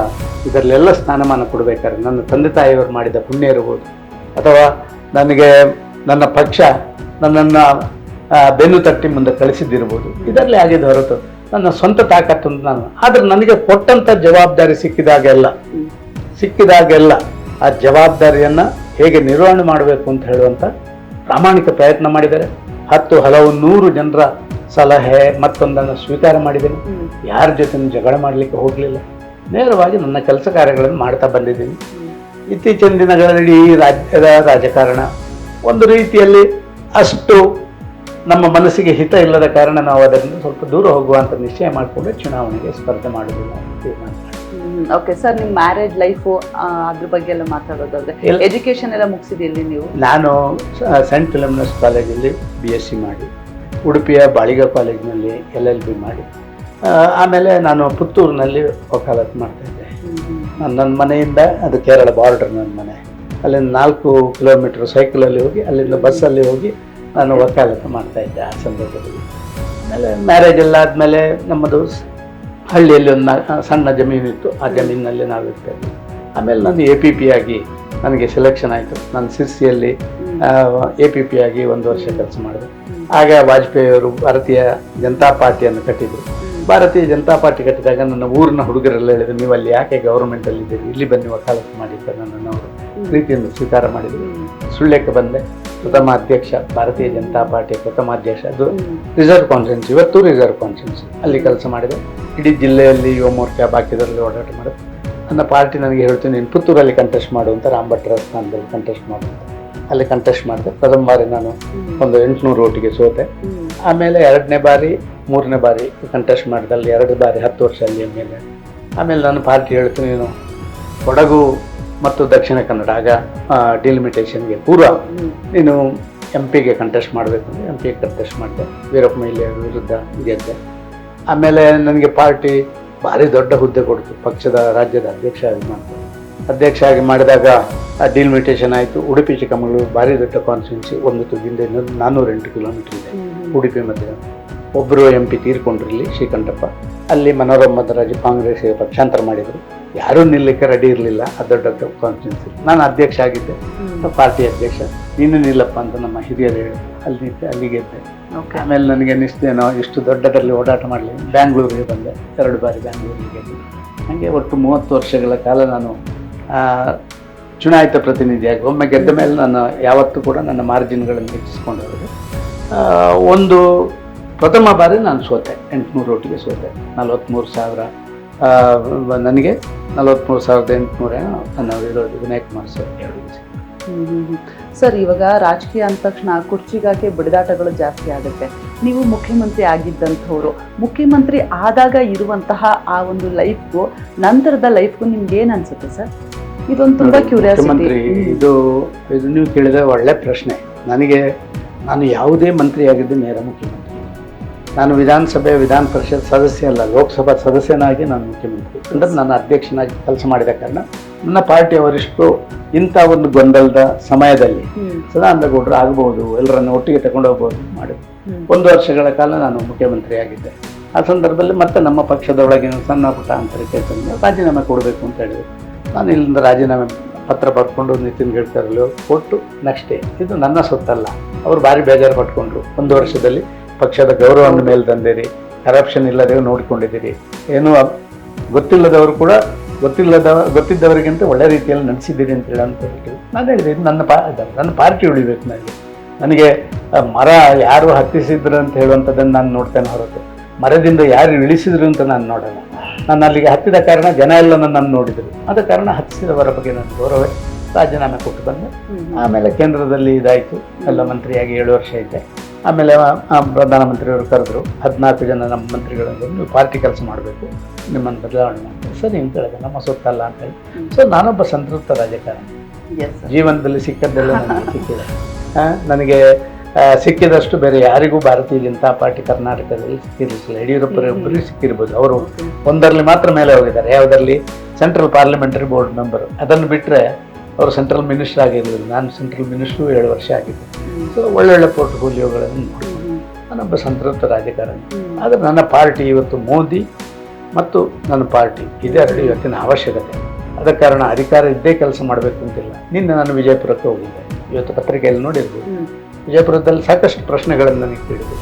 ಇದರಲ್ಲೆಲ್ಲ ಸ್ಥಾನಮಾನ ಕೊಡಬೇಕಾದ್ರೆ ನನ್ನ ತಂದೆ ತಾಯಿಯವರು ಮಾಡಿದ ಪುಣ್ಯ ಇರಬಹುದು ಅಥವಾ ನನಗೆ ನನ್ನ ಪಕ್ಷ ನನ್ನನ್ನು ಬೆನ್ನು ತಟ್ಟಿ ಮುಂದೆ ಕಳಿಸಿದ್ದಿರ್ಬೋದು ಇದರಲ್ಲಿ ಆಗಿದೆ ಹೊರತು ನನ್ನ ಸ್ವಂತ ತಾಕತ್ತು ನಾನು. ಆದರೆ ನನಗೆ ಕೊಟ್ಟಂಥ ಜವಾಬ್ದಾರಿ ಸಿಕ್ಕಿದಾಗೆಲ್ಲ. ಸಿಕ್ಕಿದಾಗೆಲ್ಲ ಆ ಜವಾಬ್ದಾರಿಯನ್ನು ಹೇಗೆ ನಿರ್ವಹಣೆ ಮಾಡಬೇಕು ಅಂತ ಹೇಳುವಂಥ ಪ್ರಾಮಾಣಿಕ ಪ್ರಯತ್ನ ಮಾಡಿದ್ದಾರೆ. ಹತ್ತು ಹಲವು ನೂರು ಜನರ ಸಲಹೆ ಮತ್ತೊಂದನ್ನು ಸ್ವೀಕಾರ ಮಾಡಿದ್ದೇನೆ. ಯಾರ ಜೊತೆ ಜಗಳ ಮಾಡಲಿಕ್ಕೆ ಹೋಗಲಿಲ್ಲ. ನೇರವಾಗಿ ನನ್ನ ಕೆಲಸ ಕಾರ್ಯಗಳನ್ನು ಮಾಡ್ತಾ ಬಂದಿದ್ದೀನಿ. ಇತ್ತೀಚಿನ ದಿನಗಳಲ್ಲಿ ಈ ರಾಜ್ಯದ ರಾಜಕಾರಣ ಒಂದು ರೀತಿಯಲ್ಲಿ ಅಷ್ಟು ನಮ್ಮ ಮನಸ್ಸಿಗೆ ಹಿತ ಇಲ್ಲದ ಕಾರಣ ನಾವು ಅದರಿಂದ ಸ್ವಲ್ಪ ದೂರ ಹೋಗುವಂತ ನಿಶ್ಚಯ ಮಾಡಿಕೊಂಡು ಚುನಾವಣೆಗೆ ಸ್ಪರ್ಧೆ ಮಾಡುವುದಿಲ್ಲ ಅಂತ ಓಕೆ ಸರ್ ನಿಮ್ಮ ಮ್ಯಾರೇಜ್ ಲೈಫು ಅದ್ರ ಬಗ್ಗೆ ಎಲ್ಲ ಮಾತಾಡೋದಾದ್ರೆ. ಎಜುಕೇಶನ್ ಎಲ್ಲ ಮುಗಿಸಿದೆಯಲ್ಲಿ ನೀವು ನಾನು ಸೆಂಟ್ ಫಿಲಮ್ನಸ್ ಕಾಲೇಜಲ್ಲಿ ಬಿ ಎಸ್ ಸಿ ಮಾಡಿ ಉಡುಪಿಯ ಬಾಳಿಗ ಕಾಲೇಜಿನಲ್ಲಿ ಎಲ್ ಎಲ್ ಬಿ ಮಾಡಿ ಆಮೇಲೆ ನಾನು ಪುತ್ತೂರಿನಲ್ಲಿ ವಕಾಲತ್ ಮಾಡ್ತಾ ಇದ್ದೆ ನಾನು ನನ್ನ ಮನೆಯಿಂದ ಅದು ಕೇರಳ ಬಾರ್ಡರ್ ನನ್ನ ಮನೆ. ಅಲ್ಲಿಂದ ನಾಲ್ಕು ಕಿಲೋಮೀಟ್ರ್ ಸೈಕಲಲ್ಲಿ ಹೋಗಿ, ಅಲ್ಲಿಂದ ಬಸ್ಸಲ್ಲಿ ಹೋಗಿ ನಾನು ವಕಾಲತ್ತು ಮಾಡ್ತಾ ಇದ್ದೆ ಆ ಸಂದರ್ಭದಲ್ಲಿ. ಆಮೇಲೆ ಮ್ಯಾರೇಜ್ ಎಲ್ಲ ಆದಮೇಲೆ ನಮ್ಮದು ಹಳ್ಳಿಯಲ್ಲಿ ಒಂದು ಸಣ್ಣ ಜಮೀನಿತ್ತು ಆ ಜಮೀನಿನಲ್ಲಿ ನಾವು ಇರ್ತೇವೆ. ಆಮೇಲೆ ನಾನು ಎ ಪಿ ಪಿ ಆಗಿ ನನಗೆ ಸೆಲೆಕ್ಷನ್ ಆಯಿತು. ನಾನು ಸಿರ್ಸಿಯಲ್ಲಿ ಎ ಪಿ ಪಿ ಆಗಿ ಒಂದು ವರ್ಷ ಕೆಲಸ ಮಾಡಿದೆ. ಆಗ ವಾಜಪೇಯಿ ಅವರು ಭಾರತೀಯ ಜನತಾ ಪಾರ್ಟಿಯನ್ನು ಕಟ್ಟಿದರು. ಭಾರತೀಯ ಜನತಾ ಪಾರ್ಟಿ ಕಟ್ಟಿದಾಗ ನನ್ನ ಊರಿನ ಹುಡುಗರೆಲ್ಲ ಹೇಳಿದ್ರು ನೀವು ಅಲ್ಲಿ ಯಾಕೆ ಗೌರ್ಮೆಂಟ್ ಅಲ್ಲಿ ಇದ್ದೀರಿ? ಇಲ್ಲಿ ಬಂದು ವಕಾಲತ್ತು ಮಾಡಿ ಅಂತ ನನ್ನನ್ನು ಅವರು. ಪ್ರೀತಿಯಿಂದ ಸ್ವೀಕಾರ ಮಾಡಿದ್ರು. ಸುಳ್ಯಕ್ಕೆ ಬಂದೆ. ಪ್ರಥಮ ಅಧ್ಯಕ್ಷ ಭಾರತೀಯ ಜನತಾ ಪಾರ್ಟಿಯ ಪ್ರಥಮ ಅಧ್ಯಕ್ಷ. ಅದು ರಿಸರ್ವ್ ಕಾನ್ಫರೆನ್ಸ್ ಇವತ್ತು ರಿಸರ್ವ್ ಕಾನ್ಫರೆನ್ಸ್ ಅಲ್ಲಿ ಕೆಲಸ ಮಾಡಿದೆ. ಇಡೀ ಜಿಲ್ಲೆಯಲ್ಲಿ ಯುವ ಮೋರ್ಚಾ ಬಾಕಿದರಲ್ಲಿ ಓಡಾಟ ಮಾಡಿದೆ. ನನ್ನ ಪಾರ್ಟಿ ನನಗೆ ಹೇಳ್ತೀನಿ ನೀನು ಪುತ್ತೂರಲ್ಲಿ ಕಂಟೆಸ್ಟ್ ಮಾಡು ಅಂತ ರಾಮಭಟ್ರ ಸ್ಥಾನದಲ್ಲಿ ಕಂಟೆಸ್ಟ್ ಮಾಡು ಅಂತ ಅಲ್ಲಿ ಕಂಟೆಸ್ಟ್ ಮಾಡಿದೆ. ಪ್ರಥಮ ಬಾರಿ ನಾನು ಒಂದು ಎಂಟುನೂರು ಓಟಿಗೆ ಸೋತೆ. ಆಮೇಲೆ ಎರಡನೇ ಬಾರಿ, ಮೂರನೇ ಬಾರಿ ಕಂಟೆಸ್ಟ್ ಮಾಡಿದಲ್ಲಿ ಎರಡು ಬಾರಿ, ಹತ್ತು ವರ್ಷ ಅಲ್ಲಿ ಎ. ಆಮೇಲೆ ನಾನು ಪಾರ್ಟಿ ಹೇಳ್ತೀನಿ ನೀನು ಕೊಡಗು ಮತ್ತು ದಕ್ಷಿಣ ಕನ್ನಡ. ಆಗ ಡಿಲಿಮಿಟೇಷನ್ಗೆ ಪೂರ್ವ ನೀನು ಎಂ ಪಿಗೆ ಕಂಟೆಸ್ಟ್ ಮಾಡಬೇಕು ಅಂದರೆ ಎಂ ಪಿಗೆ ಕಂಟೆಸ್ಟ್ ಮಾಡಿದೆ. ವೀರಪ್ಪ ಮೈಲಿ ಅವ್ರ ವಿರುದ್ಧ ಗೆದ್ದೆ. ಆಮೇಲೆ ನನಗೆ ಪಾರ್ಟಿ ಭಾರಿ ದೊಡ್ಡ ಹುದ್ದೆ ಕೊಡ್ತು. ಪಕ್ಷದ, ರಾಜ್ಯದ ಅಧ್ಯಕ್ಷ ಆಗಿ ಅಧ್ಯಕ್ಷ ಆಗಿ ಮಾಡಿದಾಗ ಡಿಲಿಮಿಟೇಷನ್ ಆಯಿತು. ಉಡುಪಿ ಚಿಕ್ಕಮಗಳೂರು ಭಾರಿ ದೊಡ್ಡ ಕಾನ್ಸ್ಟಿಟ್ಯೂನ್ಸಿ ಒಂದು ತುದಿಯಿಂದ ಇನ್ನೊಂದು ನಾನ್ನೂರೆಂಟು ಕಿಲೋಮೀಟರ್ ಇದೆ. ಉಡುಪಿ ಮಧ್ಯೆ. ಒಬ್ಬರು ಎಂ ಪಿ ತೀರ್ಕೊಂಡ್ರಲ್ಲಿ ಶ್ರೀಕಂಠಪ್ಪ. ಅಲ್ಲಿ ಮನೋರಮ ಕಾಂಗ್ರೆಸ್ ಕಾಂಗ್ರೆಸ್ಗೆ ಪಕ್ಷಾಂತರ ಮಾಡಿದರು. ಯಾರೂ ನಿಲ್ಲಕ್ಕೆ ರೆಡಿ ಇರಲಿಲ್ಲ. ಆ ದೊಡ್ಡ ಕಾನ್ಸ್ಟಿಟ್ಯೂನ್ಸಿ ನಾನು ಅಧ್ಯಕ್ಷ ಆಗಿದ್ದೆ. ಪಾರ್ಟಿ ಅಧ್ಯಕ್ಷ. ನೀನು ನಿಲ್ಲಪ್ಪ ಅಂತ ನಮ್ಮ ಹಿರಿಯರು ಹೇಳಿ ಅಲ್ಲಿ ನಿಂತೆ ಅಲ್ಲಿಗೆ ಆಮೇಲೆ ನನಗೆ ಅನ್ನಿಸ್ತೇನೋ ಇಷ್ಟು ದೊಡ್ಡದರಲ್ಲಿ ಓಡಾಟ ಮಾಡಲಿ ಬ್ಯಾಂಗ್ಳೂರಿಗೆ ಬಂದೆ. ಎರಡು ಬಾರಿ ಬ್ಯಾಂಗ್ಳೂರಿಗೆ ಹಾಗೆ ಒಟ್ಟು ಮೂವತ್ತು ವರ್ಷಗಳ ಕಾಲ ನಾನು ಚುನಾಯಿತ ಪ್ರತಿನಿಧಿಯಾಗಿ ಒಮ್ಮೆ ಗೆದ್ದ ಮೇಲೆ ನಾನು ಯಾವತ್ತೂ ಕೂಡ ನನ್ನ ಮಾರ್ಜಿನ್ಗಳನ್ನು ಹೆಚ್ಚಿಸ್ಕೊಂಡು ಹೋದೆ ಒಂದು ಪ್ರಥಮ ಬಾರಿ ನಾನು ಸೋತೆ, ಎಂಟುನೂರು ಒಟ್ಟಿಗೆ ಸೋತೆ ನಲವತ್ತ್ಮೂರು ಸಾವಿರ ನನಗೆ ನಲವತ್ತ್ಮೂರು ಸಾವಿರದ ಎಂಟುನೂರ ನನ್ನ ವಿರೋಧಿ ವಿನಯ್ ಕುಮಾರ್ ಸರ್ ಸರ್, ಇವಾಗ ರಾಜಕೀಯ ಅಂದ ತಕ್ಷಣ ಕುರ್ಚಿಗಾಕೆ ಬಡಿದಾಟಗಳು ಜಾಸ್ತಿ ಆಗುತ್ತೆ. ನೀವು ಮುಖ್ಯಮಂತ್ರಿ ಆಗಿದ್ದಂಥವ್ರು, ಮುಖ್ಯಮಂತ್ರಿ ಆದಾಗ ಇರುವಂತಹ ಆ ಒಂದು ಲೈಫ್ಗೂ ನಂತರದ ಲೈಫ್ಗೂ ನಿಮ್ಗೆ ಏನು ಅನ್ಸುತ್ತೆ ಸರ್? ಇದೊಂದು ತುಂಬಾ ಕ್ಯೂರಿಯಾಸಿಟಿ ಇದು ಇದು ನೀವು ಕೇಳಿದ ಒಳ್ಳೆ ಪ್ರಶ್ನೆ. ನನಗೆ ನಾನು ಯಾವುದೇ ಮಂತ್ರಿ ಆಗಿದ್ದು ನೇರ ಮುಖ್ಯಮಂತ್ರಿ. ನಾನು ವಿಧಾನಸಭೆ ವಿಧಾನ ಪರಿಷತ್ ಸದಸ್ಯ ಅಲ್ಲ ಲೋಕಸಭಾ ಸದಸ್ಯನಾಗಿ ನಾನು ಮುಖ್ಯಮಂತ್ರಿ. ಅಂದರೆ ನಾನು ಅಧ್ಯಕ್ಷನಾಗಿ ಕೆಲಸ ಮಾಡಿದ ಕಾರಣ ನನ್ನ ಪಾರ್ಟಿಯವರಿಷ್ಟು ಇಂಥ ಒಂದು ಗೊಂದಲದ ಸಮಯದಲ್ಲಿ ಸದಾನಂದಗೌಡರು ಆಗಬಹುದು ಆಗ್ಬೋದು ಎಲ್ಲರನ್ನು ಒಟ್ಟಿಗೆ ತಗೊಂಡು ಹೋಗ್ಬೋದು ಮಾಡಿ. ಒಂದು ವರ್ಷಗಳ ಕಾಲ ನಾನು ಮುಖ್ಯಮಂತ್ರಿ ಆಗಿದ್ದೆ. ಆ ಸಂದರ್ಭದಲ್ಲಿ ಮತ್ತೆ ನಮ್ಮ ಪಕ್ಷದೊಳಗಿನ ಸಣ್ಣ ಪುಟ್ಟ ಅಂತರಕ್ಕೆ ತಂದು ರಾಜೀನಾಮೆ ಕೊಡಬೇಕು ಅಂತ ಹೇಳಿದ್ರು. ನಾನು ಇಲ್ಲಿಂದ ರಾಜೀನಾಮೆ ಪತ್ರ ಬರ್ಕೊಂಡು ನಿತಿನ್ ಗಡ್ಕರಿಲು ಕೊಟ್ಟು ನೆಕ್ಸ್ಟ್ ಡೇ ಇದು ನನ್ನ ಸೊತ್ತಲ್ಲ. ಅವರು ಭಾರಿ ಬೇಜಾರು ಪಟ್ಕೊಂಡ್ರು. ಒಂದು ವರ್ಷದಲ್ಲಿ ಪಕ್ಷದ ಗೌರವವನ್ನು ಮೇಲೆ ತಂದಿರಿ. ಕರಪ್ಷನ್ ಇಲ್ಲದೆ ನೋಡಿಕೊಂಡಿದ್ದೀರಿ. ಏನೂ ಗೊತ್ತಿಲ್ಲದವರು ಕೂಡ ಗೊತ್ತಿಲ್ಲದ ಗೊತ್ತಿದ್ದವರಿಗಿಂತ ಒಳ್ಳೆ ರೀತಿಯಲ್ಲಿ ನಡೆಸಿದ್ದೀರಿ ಅಂತ ಹೇಳಿ ಅಂತ ಹೇಳ್ತೀವಿ. ನಾನು ಹೇಳಿದೆ, ಇದು ನನ್ನ ಪಾ ನನ್ನ ಪಾರ್ಟಿ ಉಳಿಬೇಕು ನನಗೆ. ನನಗೆ ಮರ ಯಾರು ಹತ್ತಿಸಿದ್ರು ಅಂತ ಹೇಳುವಂಥದ್ದನ್ನು ನಾನು ನೋಡ್ತೇನೆ ಹೊರತು. ಮರದಿಂದ ಯಾರು ಇಳಿಸಿದ್ರು ಅಂತ ನಾನು ನೋಡಲ್ಲ. ನಾನು ಅಲ್ಲಿಗೆ ಹತ್ತಿದ ಕಾರಣ ಜನ ಎಲ್ಲ ನನ್ನನ್ನು ನೋಡಿದರು. ಆದ ಕಾರಣ ಹತ್ತಿಸಿದವರ ಬಗ್ಗೆ ನನ್ನ ಗೌರವ ರಾಜೀನಾಮೆ ಕೊಟ್ಟು ಬಂದೆ. ಆಮೇಲೆ ಕೇಂದ್ರದಲ್ಲಿ ಇದಾಯಿತು. ಎಲ್ಲ ಮಂತ್ರಿಯಾಗಿ ಏಳು ವರ್ಷ ಇದ್ದೆ ಆಮೇಲೆ ಪ್ರಧಾನಮಂತ್ರಿಯವರು ಕರೆದ್ರು ಹದಿನಾಲ್ಕು ಜನ ನಮ್ಮ ಮಂತ್ರಿಗಳನ್ನು ನೀವು ಪಾರ್ಟಿ ಕೆಲಸ ಮಾಡಬೇಕು. ನಿಮ್ಮನ್ನು ಬದಲಾವಣೆ ಮಾಡಬೇಕು. ಸರಿ ಅಂತ ಹೇಳಿದೆ ನಮ್ಮ ಸೊತ್ತಲ್ಲ ಅಂತ ಹೇಳಿ. ಸೊ ನಾನೊಬ್ಬ ಸಂತೃಪ್ತ ರಾಜಕಾರಣಿ. ಜೀವನದಲ್ಲಿ ಸಿಕ್ಕದ್ದೆಲ್ಲ ನನಗೆ ಸಿಕ್ಕಿದೆ. ನನಗೆ ಸಿಕ್ಕಿದಷ್ಟು ಬೇರೆ ಯಾರಿಗೂ ಭಾರತೀಯ ಜನತಾ ಪಾರ್ಟಿ ಕರ್ನಾಟಕದಲ್ಲಿ ಸಿಕ್ಕಿರಲಿಲ್ಲ. ಯಡಿಯೂರಪ್ಪರೊಬ್ಬರಿಗೆ ಸಿಕ್ಕಿರ್ಬೋದು. ಅವರು ಒಂದರಲ್ಲಿ ಮಾತ್ರ ಮೇಲೆ ಹೋಗಿದ್ದಾರೆ. ಯಾವುದರಲ್ಲಿ? ಸೆಂಟ್ರಲ್ ಪಾರ್ಲಿಮೆಂಟರಿ ಬೋರ್ಡ್ ಮೆಂಬರ್ ಅದನ್ನು ಬಿಟ್ಟರೆ ಅವರು ಸೆಂಟ್ರಲ್ ಮಿನಿಸ್ಟರ್ ಆಗಿರಲಿಲ್ಲ. ನಾನು ಸೆಂಟ್ರಲ್ ಮಿನಿಸ್ಟ್ರು ಏಳು ವರ್ಷ ಆಗಿದ್ದೆ. ಸೊ ಒಳ್ಳೊಳ್ಳೆ ಪೋರ್ಟ್ಫೋಲಿಯೋಗಳನ್ನು ನೋಡಿದೆ ನಾನೊಬ್ಬ ಸಂತೃಪ್ತ ರಾಜಕಾರಣಿ ಆದರೆ ನನ್ನ ಪಾರ್ಟಿ ಇವತ್ತು ಮೋದಿ ಮತ್ತು ನನ್ನ ಪಾರ್ಟಿ. ಇದೆರಡು ಇವತ್ತಿನ ಅವಶ್ಯಕತೆ. ಅದ ಕಾರಣ ಅಧಿಕಾರ ಇದ್ದೇ ಕೆಲಸ ಮಾಡಬೇಕು ಅಂತಿಲ್ಲ. ನಿನ್ನೆ ನಾನು ವಿಜಯಪುರಕ್ಕೆ ಹೋಗಿದ್ದೆ. ಇವತ್ತು ಪತ್ರಿಕೆಯಲ್ಲಿ ನೋಡಿರ್ಬೋದು. ವಿಜಯಪುರದಲ್ಲಿ ಸಾಕಷ್ಟು ಪ್ರಶ್ನೆಗಳನ್ನು ನನಗೆ ಕೇಳಿದೆ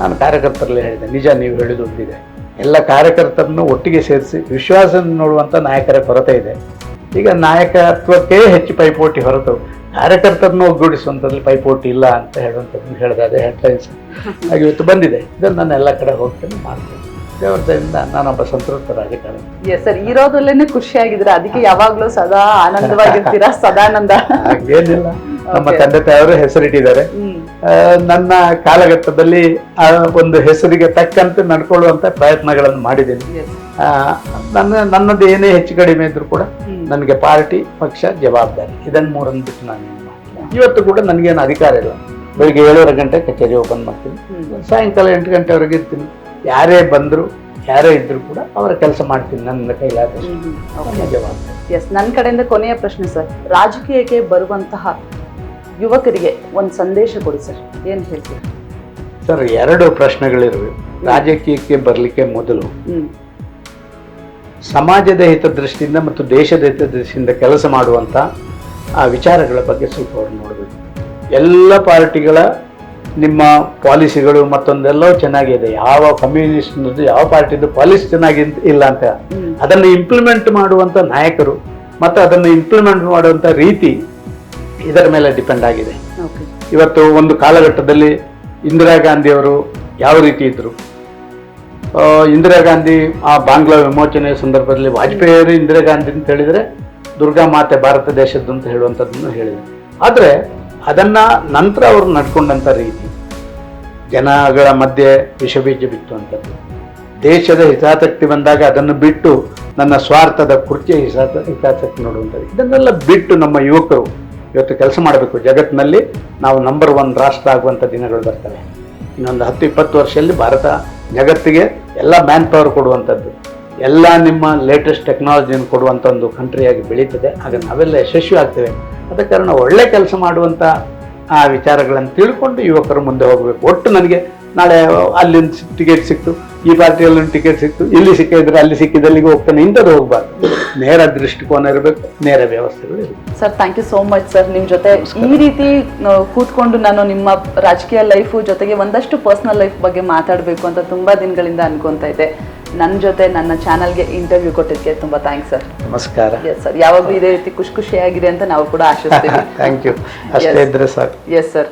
ನಾನು ಕಾರ್ಯಕರ್ತರಲ್ಲಿ ಹೇಳಿದೆ, ನಿಜ ನೀವು ಹೇಳಿದ್ದು ಒಂದಿದೆ ಎಲ್ಲ ಕಾರ್ಯಕರ್ತರನ್ನು ಒಟ್ಟಿಗೆ ಸೇರಿಸಿ ವಿಶ್ವಾಸ ನೋಡುವಂಥ ನಾಯಕರ ಕೊರತೆ ಇದೆ. ಈಗ ನಾಯಕತ್ವಕ್ಕೆ ಹೆಚ್ಚು ಪೈಪೋಟಿ ಹೊರತು ಕಾರ್ಯಕರ್ತರನ್ನು ಒಗ್ಗೂಡಿಸುವಂಥದ್ರಲ್ಲಿ ಪೈಪೋಟಿ ಇಲ್ಲ ಅಂತ ಹೇಳುವಂಥದ್ದು ಹೇಳಿದೆ ಅದೇ ಹೆಡ್ಲೈನ್ಸ್ ಹಾಗೆ ಇವತ್ತು ಬಂದಿದೆ. ಇದನ್ನು ನಾನು ಎಲ್ಲ ಕಡೆ ಹೋಗ್ತೇನೆ, ಮಾಡ್ತೇನೆ. ದೇವರ ನಾನು ನಾನೊಬ್ಬ ಸಂತೃಪ್ತ ರಾಜಕಾರಣಿ ಎಸ್ ಸರ್ ಖುಷಿ ಆಗಿದ್ರೆ ಅದಕ್ಕೆ ಯಾವಾಗ್ಲೂ ಸದಾ ಆನಂದವಾಗಿರ್ತೀರಾ? *laughs* ಸದಾನಂದ? ಏನಿಲ್ಲ ನಮ್ಮ ತಂದೆ ತಾಯಿಯವರು ಹೆಸರಿಟ್ಟಿದ್ದಾರೆ. ನನ್ನ ಕಾಲಘಟ್ಟದಲ್ಲಿ ಆ ಒಂದು ಹೆಸರಿಗೆ ತಕ್ಕಂತೆ ನಡ್ಕೊಳ್ಳುವಂತ ಪ್ರಯತ್ನಗಳನ್ನು ಮಾಡಿದ್ದೀನಿ. ನನ್ನ ನನ್ನದು ಏನೇ ಹೆಚ್ಚು ಕಡಿಮೆ ಇದ್ರು ಕೂಡ. ನನಗೆ ಪಾರ್ಟಿ ಪಕ್ಷ ಜವಾಬ್ದಾರಿ ಇದನ್ನು ಮೂರನ್ನು ಬಿಟ್ಟು ನಾನು ಇವತ್ತು ಕೂಡ ನನಗೇನು ಅಧಿಕಾರ ಇಲ್ಲ. ಬೆಳಿಗ್ಗೆ ಏಳುವರೆ ಗಂಟೆ ಕಚೇರಿ ಓಪನ್ ಮಾಡ್ತೀನಿ. ಸಾಯಂಕಾಲ ಎಂಟು ಗಂಟೆವರೆಗೆ ಇರ್ತೀನಿ. ಯಾರೇ ಬಂದರು ಯಾರೇ ಇದ್ರು ಕೂಡ ಅವರ ಕೆಲಸ ಮಾಡ್ತೀನಿ ನನ್ನ ಕೈಲಾದಷ್ಟು. ನನ್ನ ಜವಾಬ್ದಾರಿ ಎಸ್ ನನ್ನ ಕಡೆಯಿಂದ ಕೊನೆಯ ಪ್ರಶ್ನೆ ಸರ್ ರಾಜಕೀಯಕ್ಕೆ ಬರುವಂತಹ ಯುವಕರಿಗೆ ಒಂದು ಸಂದೇಶ ಕೊಡಿ ಸರ್ ಏನು ಹೇಳ್ತೀರಿ? ಸರ್ ಎರಡು ಪ್ರಶ್ನೆಗಳಿರುವೆ. ರಾಜಕೀಯಕ್ಕೆ ಬರಲಿಕ್ಕೆ ಮೊದಲು ಸಮಾಜದ ಹಿತದೃಷ್ಟಿಯಿಂದ ಮತ್ತು ದೇಶದ ಹಿತದೃಷ್ಟಿಯಿಂದ ಕೆಲಸ ಮಾಡುವಂಥ ಆ ವಿಚಾರಗಳ ಬಗ್ಗೆ ಸ್ವಲ್ಪ ಅವ್ರು ನೋಡಬೇಕು. ಎಲ್ಲ ಪಾರ್ಟಿಗಳ ನಿಮ್ಮ ಪಾಲಿಸಿಗಳು ಮತ್ತೊಂದೆಲ್ಲವೂ ಚೆನ್ನಾಗಿದೆ. ಯಾವ ಕಮ್ಯುನಿಸ್ಟ್ ಯಾವ ಪಾರ್ಟಿದು ಪಾಲಿಸಿ ಚೆನ್ನಾಗಿ ಇಲ್ಲ ಅಂತ. ಅದನ್ನು ಇಂಪ್ಲಿಮೆಂಟ್ ಮಾಡುವಂಥ ನಾಯಕರು ಮತ್ತು ಅದನ್ನು ಇಂಪ್ಲಿಮೆಂಟ್ ಮಾಡುವಂಥ ರೀತಿ ಇದರ ಮೇಲೆ ಡಿಪೆಂಡ್ ಆಗಿದೆ. ಇವತ್ತು ಒಂದು ಕಾಲಘಟ್ಟದಲ್ಲಿ ಇಂದಿರಾ ಗಾಂಧಿಯವರು ಯಾವ ರೀತಿ ಇದ್ದರು ಇಂದಿರಾ ಗಾಂಧಿ ಆ ಬಾಂಗ್ಲಾ ವಿಮೋಚನೆಯ ಸಂದರ್ಭದಲ್ಲಿ ವಾಜಪೇಯಿಯವರು ಇಂದಿರಾ ಗಾಂಧಿ ಅಂತ ಹೇಳಿದರೆ ದುರ್ಗಾ ಮಾತೆ ಭಾರತ ದೇಶದ್ದು ಅಂತ ಹೇಳುವಂಥದ್ದನ್ನು ಹೇಳಿದರು. ಆದರೆ ಅದನ್ನು ನಂತರ ಅವರು ನಡ್ಕೊಂಡಂಥ ರೀತಿ ಜನಗಳ ಮಧ್ಯೆ ವಿಷಬೀಜ ಬಿತ್ತುವಂಥದ್ದು. ದೇಶದ ಹಿತಾಸಕ್ತಿ ಬಂದಾಗ ಅದನ್ನು ಬಿಟ್ಟು ನನ್ನ ಸ್ವಾರ್ಥದ ಕೃತ್ಯ ಹಿತಾಸ, ಹಿತಾಸಕ್ತಿ ನೋಡುವಂಥದ್ದು. ಇದನ್ನೆಲ್ಲ ಬಿಟ್ಟು ನಮ್ಮ ಯುವಕರು ಇವತ್ತು ಕೆಲಸ ಮಾಡಬೇಕು. ಜಗತ್ತಿನಲ್ಲಿ ನಾವು ನಂಬರ್ ಒನ್ ರಾಷ್ಟ್ರ ಆಗುವಂಥ ದಿನಗಳು ಬರ್ತವೆ. ಇನ್ನೊಂದು ಹತ್ತು, ಇಪ್ಪತ್ತು ವರ್ಷದಲ್ಲಿ ಭಾರತ ಜಗತ್ತಿಗೆ ಎಲ್ಲ ಮ್ಯಾನ್ ಪವರ್ ಕೊಡುವಂಥದ್ದು. ಎಲ್ಲ ನಿಮ್ಮ ಲೇಟೆಸ್ಟ್ ಟೆಕ್ನಾಲಜಿಯನ್ನು ಕೊಡುವಂಥ ಒಂದು ಕಂಟ್ರಿಯಾಗಿ ಬೆಳೀತದೆ. ಆಗ ನಾವೆಲ್ಲ ಯಶಸ್ವಿ ಆಗ್ತೇವೆ. ಅದ ಕಾರಣ ಒಳ್ಳೆ ಕೆಲಸ ಮಾಡುವಂಥ ಆ ವಿಚಾರಗಳನ್ನು ತಿಳ್ಕೊಂಡು ಯುವಕರು ಮುಂದೆ ಹೋಗಬೇಕು. ಒಟ್ಟು ನನಗೆ ನಾಳೆ ಅಲ್ಲಿಂದ ಟಿಕೆಟ್ ಸಿಕ್ತು ಈ ಪಾರ್ಟಿಯಲ್ಲಿ ಟಿಕೆಟ್ ಸಿಕ್ತು ಇಲ್ಲಿ ಸಿಕ್ಕಿದ್ರೆ ಅಲ್ಲಿ ಸಿಕ್ಕಿದಲ್ಲಿಗೆ ಹೋಗ್ತಾನೆ ಇಂಥದ್ದು ಹೋಗ್ಬಾರ್ದು. ನೇರ ದೃಷ್ಟಿಕೋನ ಇರಬೇಕು ನೇರ ವ್ಯವಸ್ಥೆಗಳು ಇರಬೇಕು. Sir thank you so much sir ನಿಮ್ಮ ಜೊತೆ ಈ ರೀತಿ ಕೂತ್ಕೊಂಡು ನಾನು ನಿಮ್ಮ ರಾಜಕೀಯ ಲೈಫು ಜೊತೆಗೆ ಒಂದಷ್ಟು ಪರ್ಸನಲ್ ಲೈಫ್ ಬಗ್ಗೆ ಮಾತಾಡಬೇಕು ಅಂತ ತುಂಬಾ ದಿನಗಳಿಂದ ಅನ್ಕೊತಾ ಇದ್ದೆ. ನನ್ನ ಜೊತೆ ನನ್ನ ಚಾನಲ್ಗೆ ಇಂಟರ್ವ್ಯೂ ಕೊಟ್ಟಿದ್ದಕ್ಕೆ ತುಂಬಾ ಥ್ಯಾಂಕ್ಸ್ ಸರ್ ನಮಸ್ಕಾರ. ಎಸ್ ಸರ್ ಯಾವಾಗಲೂ ಇದೇ ರೀತಿ ಖುಷಿ ಖುಷಿಯಾಗಿದೆ ಅಂತ ನಾವು ಕೂಡ ಆಶಿಸ್ತೀವಿ. *laughs* ಥ್ಯಾಂಕ್ ಯು ಅಷ್ಟೇ. ಇದ್ರೆ ಸರ್ ಎಸ್ ಸರ್